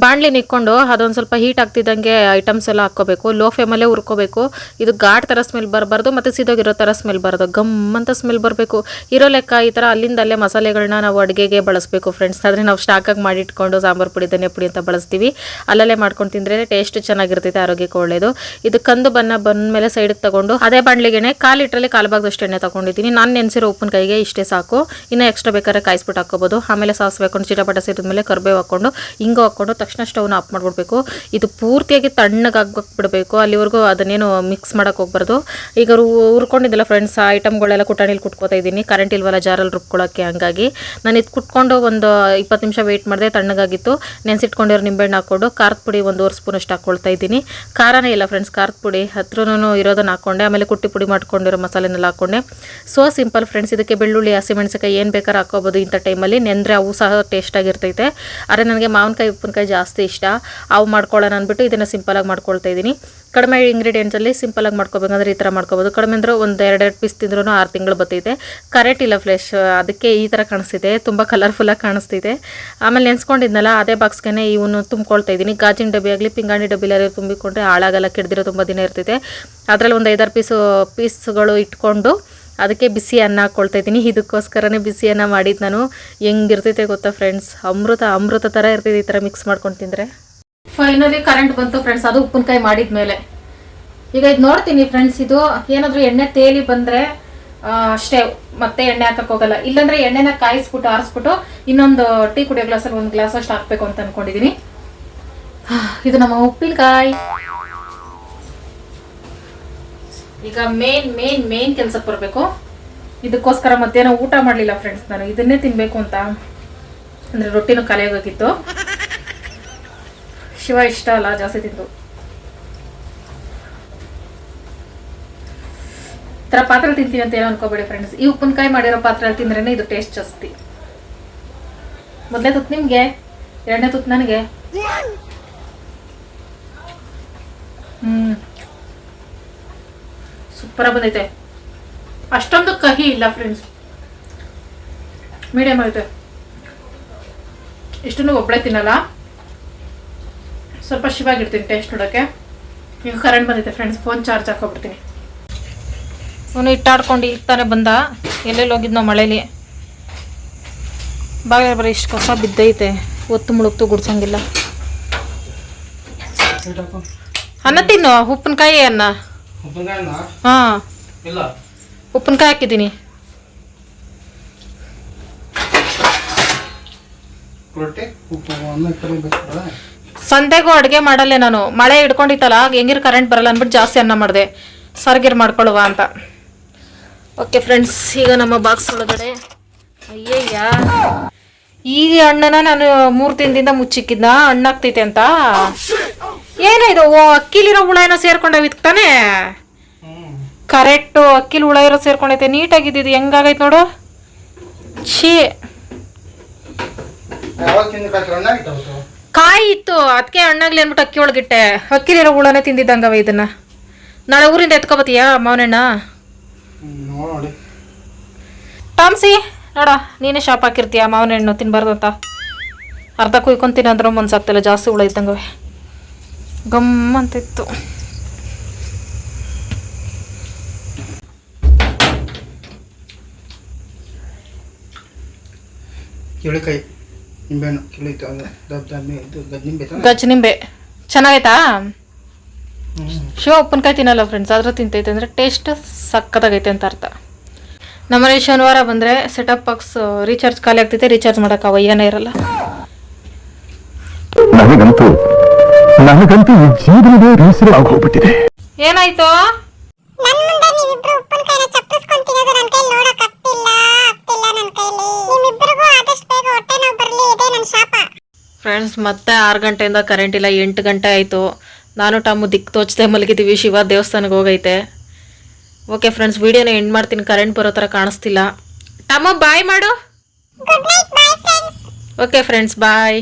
ಬಾಣಲಿ ನಿಕ್ಕೊಂಡು ಅದೊಂದು ಸ್ವಲ್ಪ ಹೀಟ್ ಆಗ್ತಿದ್ದಂಗೆ ಐಟಮ್ಸ್ ಎಲ್ಲ ಹಾಕ್ಕೋಬೇಕು. ಲೋ ಫ್ಲೇಮಲ್ಲೇ ಹುರ್ಕೋಬೇಕು. ಇದು ಘಾಟ್ ಥರ ಸ್ಮೆಲ್ ಬರಬಾರ್ದು ಮತ್ತು ಸಿದೋಗಿರೋ ಥರ ಸ್ಮೆಲ್ ಬರೋದು. ಗಮ್ ಅಂತ ಸ್ಮೆಲ್ ಬರಬೇಕು. ಇರೋ ಲೆಕ್ಕ ಈ ಥರ ಅಲ್ಲಿಂದಲ್ಲೇ ಮಸಾಲೆಗಳನ್ನ ನಾವು ಅಡುಗೆಗೆ ಬಳಸಬೇಕು ಫ್ರೆಂಡ್ಸ್ ಆದರೆ ನಾವು ಸ್ಟಾಕಾಗಿ ಮಾಡಿಟ್ಕೊಂಡು ಸಾಂಬಾರು ಪುಡಿ, ಧನಿಯಾ ಪುಡಿ ಅಂತ ಬಳಸ್ತೀವಿ. ಅಲ್ಲಲ್ಲೇ ಮಾಡ್ಕೊಂಡು ತಿಂದರೆ ಟೇಸ್ಟ್ ಚೆನ್ನಾಗಿರ್ತೈತೆ, ಆರೋಗ್ಯಕ್ಕೆ ಒಳ್ಳೆಯದು ಇದು ಕಂದು ಬಣ್ಣ ಬಂದ ಮೇಲೆ ಸೈಡಿಗೆ ತಗೊಂಡು ಅದೇ ಬಾಣಲಿಗೆನೆ ಕಾಲು ಲೀಟ್ರಲ್ಲಿ ಕಾಲು ಭಾಗದಷ್ಟು ಎಣ್ಣೆ ತೊಗೊಂಡಿದ್ದೀನಿ. ನಾನು ನೆನೆಸಿರೋ ಉಪ್ಪಿನಕಾಯಿಗೆ ಇಷ್ಟೇ ಸಾಕು. ಇನ್ನು ಎಕ್ಸ್ಟ್ರಾ ಬೇಕಾದ್ರೆ ಕಾಯಿಸ್ಬಿಟ್ಟು ಹಾಕೋಬೋದು ಆಮೇಲೆ ಸಾಸಿವೆ ಹಾಕೊಂಡು ಚಿಟಪಟ ಸೇರಿದ ಮೇಲೆ ಕರ್ಬೇವು ಹಾಕ್ಕೊಂಡು ಹಿಂಗೆ ಹಾಕ್ಕೊಂಡು ತಕ್ಷಣ ಸ್ಟವ್ನ ಆಫ್ ಮಾಡಿಬಿಡ್ಬೇಕು. ಇದು ಪೂರ್ತಿಯಾಗಿ ತಣ್ಣಗಾಗ್ಬೇಕು ಬಿಡಬೇಕು ಅಲ್ಲಿವರೆಗೂ ಅದನ್ನೇನು ಮಿಕ್ಸ್ ಮಾಡೋಕೆ ಹೋಗ್ಬಾರ್ದು. ಈಗ ಉರ್ಕೊಂಡಿದ್ದಿಲ್ಲ ಫ್ರೆಂಡ್ಸ್ ಆ ಐಟಮ್ಗಳೆಲ್ಲ ಕುಟಾಣಿಲಿ ಕುಟ್ಕೋತಾ ಇದ್ದೀನಿ. ಕರೆಂಟ್ ಇಲ್ವಲ್ಲ, ಜಾರಲ್ಲಿ ರುಬ್ಕೊಳ್ಳೋಕ್ಕೆ ಹಂಗಾಗಿ. ನಾನು ಇದು ಕುಟ್ಕೊಂಡು ಒಂದು ಇಪ್ಪತ್ತು ನಿಮಿಷ ವೆಯ್ಟ್ ಮಾಡಿದೆ, ತಣ್ಣಗಾಗಿತ್ತು. ನೆನೆಸಿಟ್ಕೊಂಡಿರೋ ನಿಂಬೆಹಣ್ಣು ಹಾಕ್ಕೊಂಡು, ಖಾರದ ಪುಡಿ ಒಂದೂವರೆ ಸ್ಪೂನ್ ಅಷ್ಟು ಹಾಕ್ಕೊಳ್ತಾ ಇದ್ದೀನಿ. ಖಾರನೇ ಇಲ್ಲ ಫ್ರೆಂಡ್ಸ್ ಖಾರದ ಪುಡಿ. ಹತ್ರನೂ ಇರೋದನ್ನ ಹಾಕ್ಕೊಂಡೆ, ಆಮೇಲೆ ಕುಟ್ಟಿ ಪುಡಿ ಮಾಡ್ಕೊಂಡಿರೋ ಮಸಾಲೆನೆಲ್ಲ ಹಾಕ್ಕೊಂಡೆ. ಸೊ ಸಿಂಪಲ್ ಫ್ರೆಂಡ್ಸ್ ಇದಕ್ಕೆ ಬೆಳ್ಳುಳ್ಳಿ ಹಸಿಮೆಣಸಿಕಾಯಿ ಏನು ಬೇಕಾದ್ರೆ ಹಾಕ್ಕೋಬೋದು ಇಂಥ ಟೈಮಲ್ಲಿ ನೆಂದರೆ ಅವು ಸಹ ಟೇಸ್ಟಾಗಿರ್ತೈತೆ ಆದರೆ ನನಗೆ ಮಾವಿನಕಾಯಿ, ಉಪ್ಪಿನಕಾಯಿ ಜಾಸ್ತಿ ಇಷ್ಟ. ಅವು ಮಾಡ್ಕೊಳ್ಳೋಣ ಅಂದ್ಬಿಟ್ಟು ಇದನ್ನು ಸಿಂಪಲಾಗಿ ಮಾಡ್ಕೊಳ್ತಾ ಇದ್ದೀನಿ. ಕಡಿಮೆ ಇಂಗ್ರೀಡಿಯೆಂಟ್ಸಲ್ಲಿ ಸಿಂಪಲಾಗಿ ಮಾಡ್ಕೋಬೇಕಂದ್ರೆ ಈ ಥರ ಮಾಡ್ಕೋಬೋದು. ಕಡಿಮೆ ಅಂದರೆ ಒಂದು ಎರಡೆರಡು ಪೀಸ್ ತಿಂದ್ರೂ ಆರು ತಿಂಗಳು ಬತ್ತೈತೆ. ಕರೆಕ್ಟ್ ಇಲ್ಲ ಫ್ಲೆಶ್ ಅದಕ್ಕೆ ಈ ಥರ ಕಾಣಿಸ್ತಿದೆ. ತುಂಬ ಕಲರ್ಫುಲ್ಲಾಗಿ ಕಾಣಿಸ್ತಿದೆ. ಆಮೇಲೆ ನೆನೆಸ್ಕೊಂಡಿದ್ನಲ್ಲ, ಅದೇ ಬಾಕ್ಸ್ಗೆ ಇವನು ತುಂಬ್ಕೊಳ್ತಾ ಇದ್ದೀನಿ. ಗಾಜಿನ ಡಬ್ಬಿ ಆಗಲಿ, ಪಿಂಗಾಣಿ ಡಬ್ಬಿಲಾರು ತುಂಬಿಕೊಂಡ್ರೆ ಹಾಳಾಗಲ್ಲ, ಕೆಡ್ದಿರೋ ತುಂಬ ದಿನ ಇರ್ತೈತೆ. ಅದರಲ್ಲಿ ಒಂದು ಐದಾರು ಪೀಸು ಪೀಸ್ಗಳು ಇಟ್ಕೊಂಡು ಅದಕ್ಕೆ ಬಿಸಿ ಅನ್ನ ಹಾಕ್ಕೊಳ್ತಾ ಇದ್ದೀನಿ. ಇದಕ್ಕೋಸ್ಕರನೇ ಬಿಸಿ ಅನ್ನ ಮಾಡಿದ್ದು ನಾನು. ಹೆಂಗಿರ್ತೈತೆ ಗೊತ್ತಾ ಫ್ರೆಂಡ್ಸ್ ಅಮೃತ ಅಮೃತ ಥರ ಇರ್ತೈತೆ ಈ ಥರ ಮಿಕ್ಸ್ ಮಾಡ್ಕೊಂಡು ತಿಂದರೆ. ಫೈನಲಿ ಕರೆಂಟ್ ಬಂತು ಫ್ರೆಂಡ್ಸ್ ಅದು ಉಪ್ಪಿನಕಾಯಿ ಮಾಡಿದ ಮೇಲೆ ಈಗ ಇದು ನೋಡ್ತೀನಿ ಫ್ರೆಂಡ್ಸ್ ಇದು ಏನಾದರೂ ಎಣ್ಣೆ ತೇಲಿ ಬಂದರೆ ಅಷ್ಟೇ. ಮತ್ತೆ ಎಣ್ಣೆ ಹಾಕಕ್ಕೆ ಹೋಗಲ್ಲ. ಇಲ್ಲಾಂದ್ರೆ ಎಣ್ಣೆನ ಕಾಯಿಸ್ಬಿಟ್ಟು, ಆರಿಸ್ಬಿಟ್ಟು ಇನ್ನೊಂದು ಟೀ ಕುಡಿಯೋ ಗ್ಲಾಸಲ್ಲಿ ಒಂದು ಗ್ಲಾಸ್ ಅಷ್ಟು ಹಾಕ್ಬೇಕು ಅಂತ ಅನ್ಕೊಂಡಿದ್ದೀನಿ ಇದು ನಮ್ಮ ಉಪ್ಪಿನಕಾಯಿ. ಈಗ ಮೇನ್ ಮೇನ್ ಮೇನ್ ಕೆಲ್ಸಕ್ಕೆ ಬರಬೇಕು. ಇದಕ್ಕೋಸ್ಕರ ಮಧ್ಯಾಹ್ನ ಊಟ ಮಾಡಲಿಲ್ಲ ಫ್ರೆಂಡ್ಸ್ ನಾನು. ಇದನ್ನೇ ತಿನ್ಬೇಕು ಅಂತ. ಅಂದರೆ ರೊಟ್ಟಿನೂ ಕಲಿಯೋಗಿತ್ತು ಶಿವ ಇಷ್ಟ ಅಲ್ಲ, ಜಾಸ್ತಿ ತಿಂದು. ಈ ಥರ ಪಾತ್ರೆ ತಿಂತೀನಿ ಅಂತ ಏನೋ ಅನ್ಕೋಬೇಡಿ ಫ್ರೆಂಡ್ಸ್ ಈ ಉಪ್ಪಿನಕಾಯಿ ಮಾಡಿರೋ ಪಾತ್ರೆ ತಿಂದ್ರೇ ಇದು ಟೇಸ್ಟ್ ಜಾಸ್ತಿ. ಮೊದಲೇ ತುತ್ತು ನಿಮಗೆ, ಎರಡನೇ ತುತ್ತು ನನಗೆ. ಹ್ಮ್. ಸೂಪರ್ ಬಂದೈತೆ. ಅಷ್ಟೊಂದು ಕಹಿ ಇಲ್ಲ ಫ್ರೆಂಡ್ಸ್ ಮೀಡಿಯಂ ಐತೆ ಇಷ್ಟನ್ನು ಒಬ್ಬಳೆ ತಿನ್ನಲ್ಲ. ಸ್ವಲ್ಪ ಶಿವಾಗಿರ್ತೀನಿ ಟೇಸ್ಟ್ ನೋಡೋಕ್ಕೆ ಈಗ ಕರೆಂಟ್ ಬಂದೈತೆ ಫ್ರೆಂಡ್ಸ್ ಫೋನ್ ಚಾರ್ಜ್ ಹಾಕೊಬಿಡ್ತೀನಿ. ಅವನು ಇಟ್ಟಾಡ್ಕೊಂಡು ಈಗ ತಾನೇ ಬಂದ. ಎಲ್ಲೆಲ್ಲಿ ಹೋಗಿದ್ನೋ ಮಳೇಲಿ. ಬಾಗಿಲ ಬರೀ ಇಷ್ಟು ಕಸ ಬಿದ್ದೈತೆ. ಒತ್ತು ಮುಳುಗ್ತು, ಗುಡ್ಸಂಗಿಲ್ಲ. ಅನ್ನ ತಿನ್ನು, ಉಪ್ಪಿನಕಾಯಿ ಅನ್ನ. ಹಾಂ. ಉಪ್ಪಿನಕಾಯಿ ಹಾಕಿದ್ದೀನಿ. ಸಂತೆಗೂ ಅಡುಗೆ ಮಾಡಲ್ಲೇ ನಾನು. ಮಳೆ ಹಿಡ್ಕೊಂಡಿತ್ತಲ್ಲ ಹೆಂಗಿರ್ ಕರೆಂಟ್ ಬರಲ್ಲ ಅಂದ್ಬಿಟ್ಟು ಜಾಸ್ತಿ ಅನ್ನ ಮಾಡಿದೆ. ಸರ್ಗಿರ್ ಮಾಡ್ಕೊಳ್ಳುವ ಅಂತ. ಓಕೆ ಫ್ರೆಂಡ್ಸ್ ಈಗ ನಮ್ಮ ಬಾಕ್ಸ್ ಒಳಗಡೆ. ಅಯ್ಯಯ್ಯ. ಈ ಅಣ್ಣನ ನಾನು ಮೂರು ದಿನದಿಂದ ಮುಚ್ಚಿಕ್ಕಿದ್ನ. ಹಣ್ಣಾಗ್ತೈತೆ ಅಂತ. ಏನಾಯ್ತು ಓ ಅಕ್ಕಿಲಿರೋ ಹುಳ ಏನೋ ಸೇರ್ಕೊಂಡಾವ ಇದಕ್ಕೆ ತಾನೇ? ಕರೆಕ್ಟು ಅಕ್ಕಿಲಿ ಹುಳ ಇರೋ ಸೇರ್ಕೊಂಡೈತೆ ನೀಟಾಗಿದ್ದು ಹೆಂಗಾಗೈತೆ ನೋಡು. ಛೀ. ಕಾಯಿ ಇತ್ತು ಅದಕ್ಕೆ ಹಣ್ಣಾಗ್ಲಿ ಅಂದ್ಬಿಟ್ಟು ಅಕ್ಕಿ ಒಳಗಿಟ್ಟೆ. ಅಕ್ಕಿಲಿರೋ ಹುಳನೇ ತಿಂದಿದ್ದಂಗವ ಇದನ್ನ. ನಾಳೆ ಊರಿಂದ ಎತ್ಕೊಬತ್ತೀಯಾ ಮಾವನಣ್ಣ? ಟಾಮ್ಸಿ ನೋಡ ನೀನೇ ಶಾಪ್ ಹಾಕಿರ್ತೀಯ ಮಾವಿನ ಹಣ್ಣು ತಿನ್ಬಾರ್ದು ಅಂತ. ಅರ್ಧ ಕುಯ್ಕೊಂತೀನಿ ಅಂದ್ರೂ ಮನ್ಸಾಗ್ತಿಲ್ಲ ಜಾಸ್ತಿ ಹುಳ ಇದ್ದಂಗವೆ. ಗಮ್ ಅಂತ ಇತ್ತು ಕಿಳಿಕಾಯಿ ನಿಂಬೆಹಣ್ಣು ಕಿಳಿತು ಅಂದ್ರೆ ಇದು ಗದ್ನಿಂಬೆ ತಾನೆ ಚೆನ್ನಾಗೈತಾ? ಶಿವ ಉಪ್ಪಿನಕಾಯಿ ತಿನ್ನಲ್ಲ ಫ್ರೆಂಡ್ಸ್ ಆದರೂ ತಿಂತೈತೆ ಅಂದರೆ ಟೇಸ್ಟ್ ಸಕ್ಕತ್ತಾಗೈತೆ ಅಂತ ಅರ್ಥ. ನಮ್ಮನೆ ಶನಿವಾರ ಬಂದರೆ ಸೆಟಪ್ ಬಾಕ್ಸ್ ರೀಚಾರ್ಜ್ ಖಾಲಿ ಆಗ್ತೈತೆ ರೀಚಾರ್ಜ್ ಮಾಡೋಕೆ ಅವಯ್ಯನೇ ಇರಲ್ಲ. ನನಗಂತೂ ನನಗಂತೂ ಈ ಜೀವನವೇ ಬೇಸರ ಆಗೋಗ್ಬಿಟ್ಟಿದೆ ಏನಾಯ್ತು ಫ್ರೆಂಡ್ಸ್ ಮತ್ತೆ ಆರು ಗಂಟೆಯಿಂದ ಕರೆಂಟ್ ಇಲ್ಲ ಎಂಟು ಗಂಟೆ ಆಯಿತು. ನಾನು ಟಮ್ಮ ದಿಕ್ಕು ತೋಚದೆ ಮಲಗಿದ್ದೀವಿ ಶಿವ ದೇವಸ್ಥಾನಕ್ಕೆ ಹೋಗೈತೆ. ಓಕೆ ಫ್ರೆಂಡ್ಸ್ ವಿಡಿಯೋನ ಎಂಡ್ ಮಾಡ್ತೀನಿ ಕರೆಂಟ್ ಬರೋ ಥರ ಕಾಣಿಸ್ತಿಲ್ಲ. ಟಮ್ಮ ಬಾಯ್ ಮಾಡು. Good night bye friends okay friends bye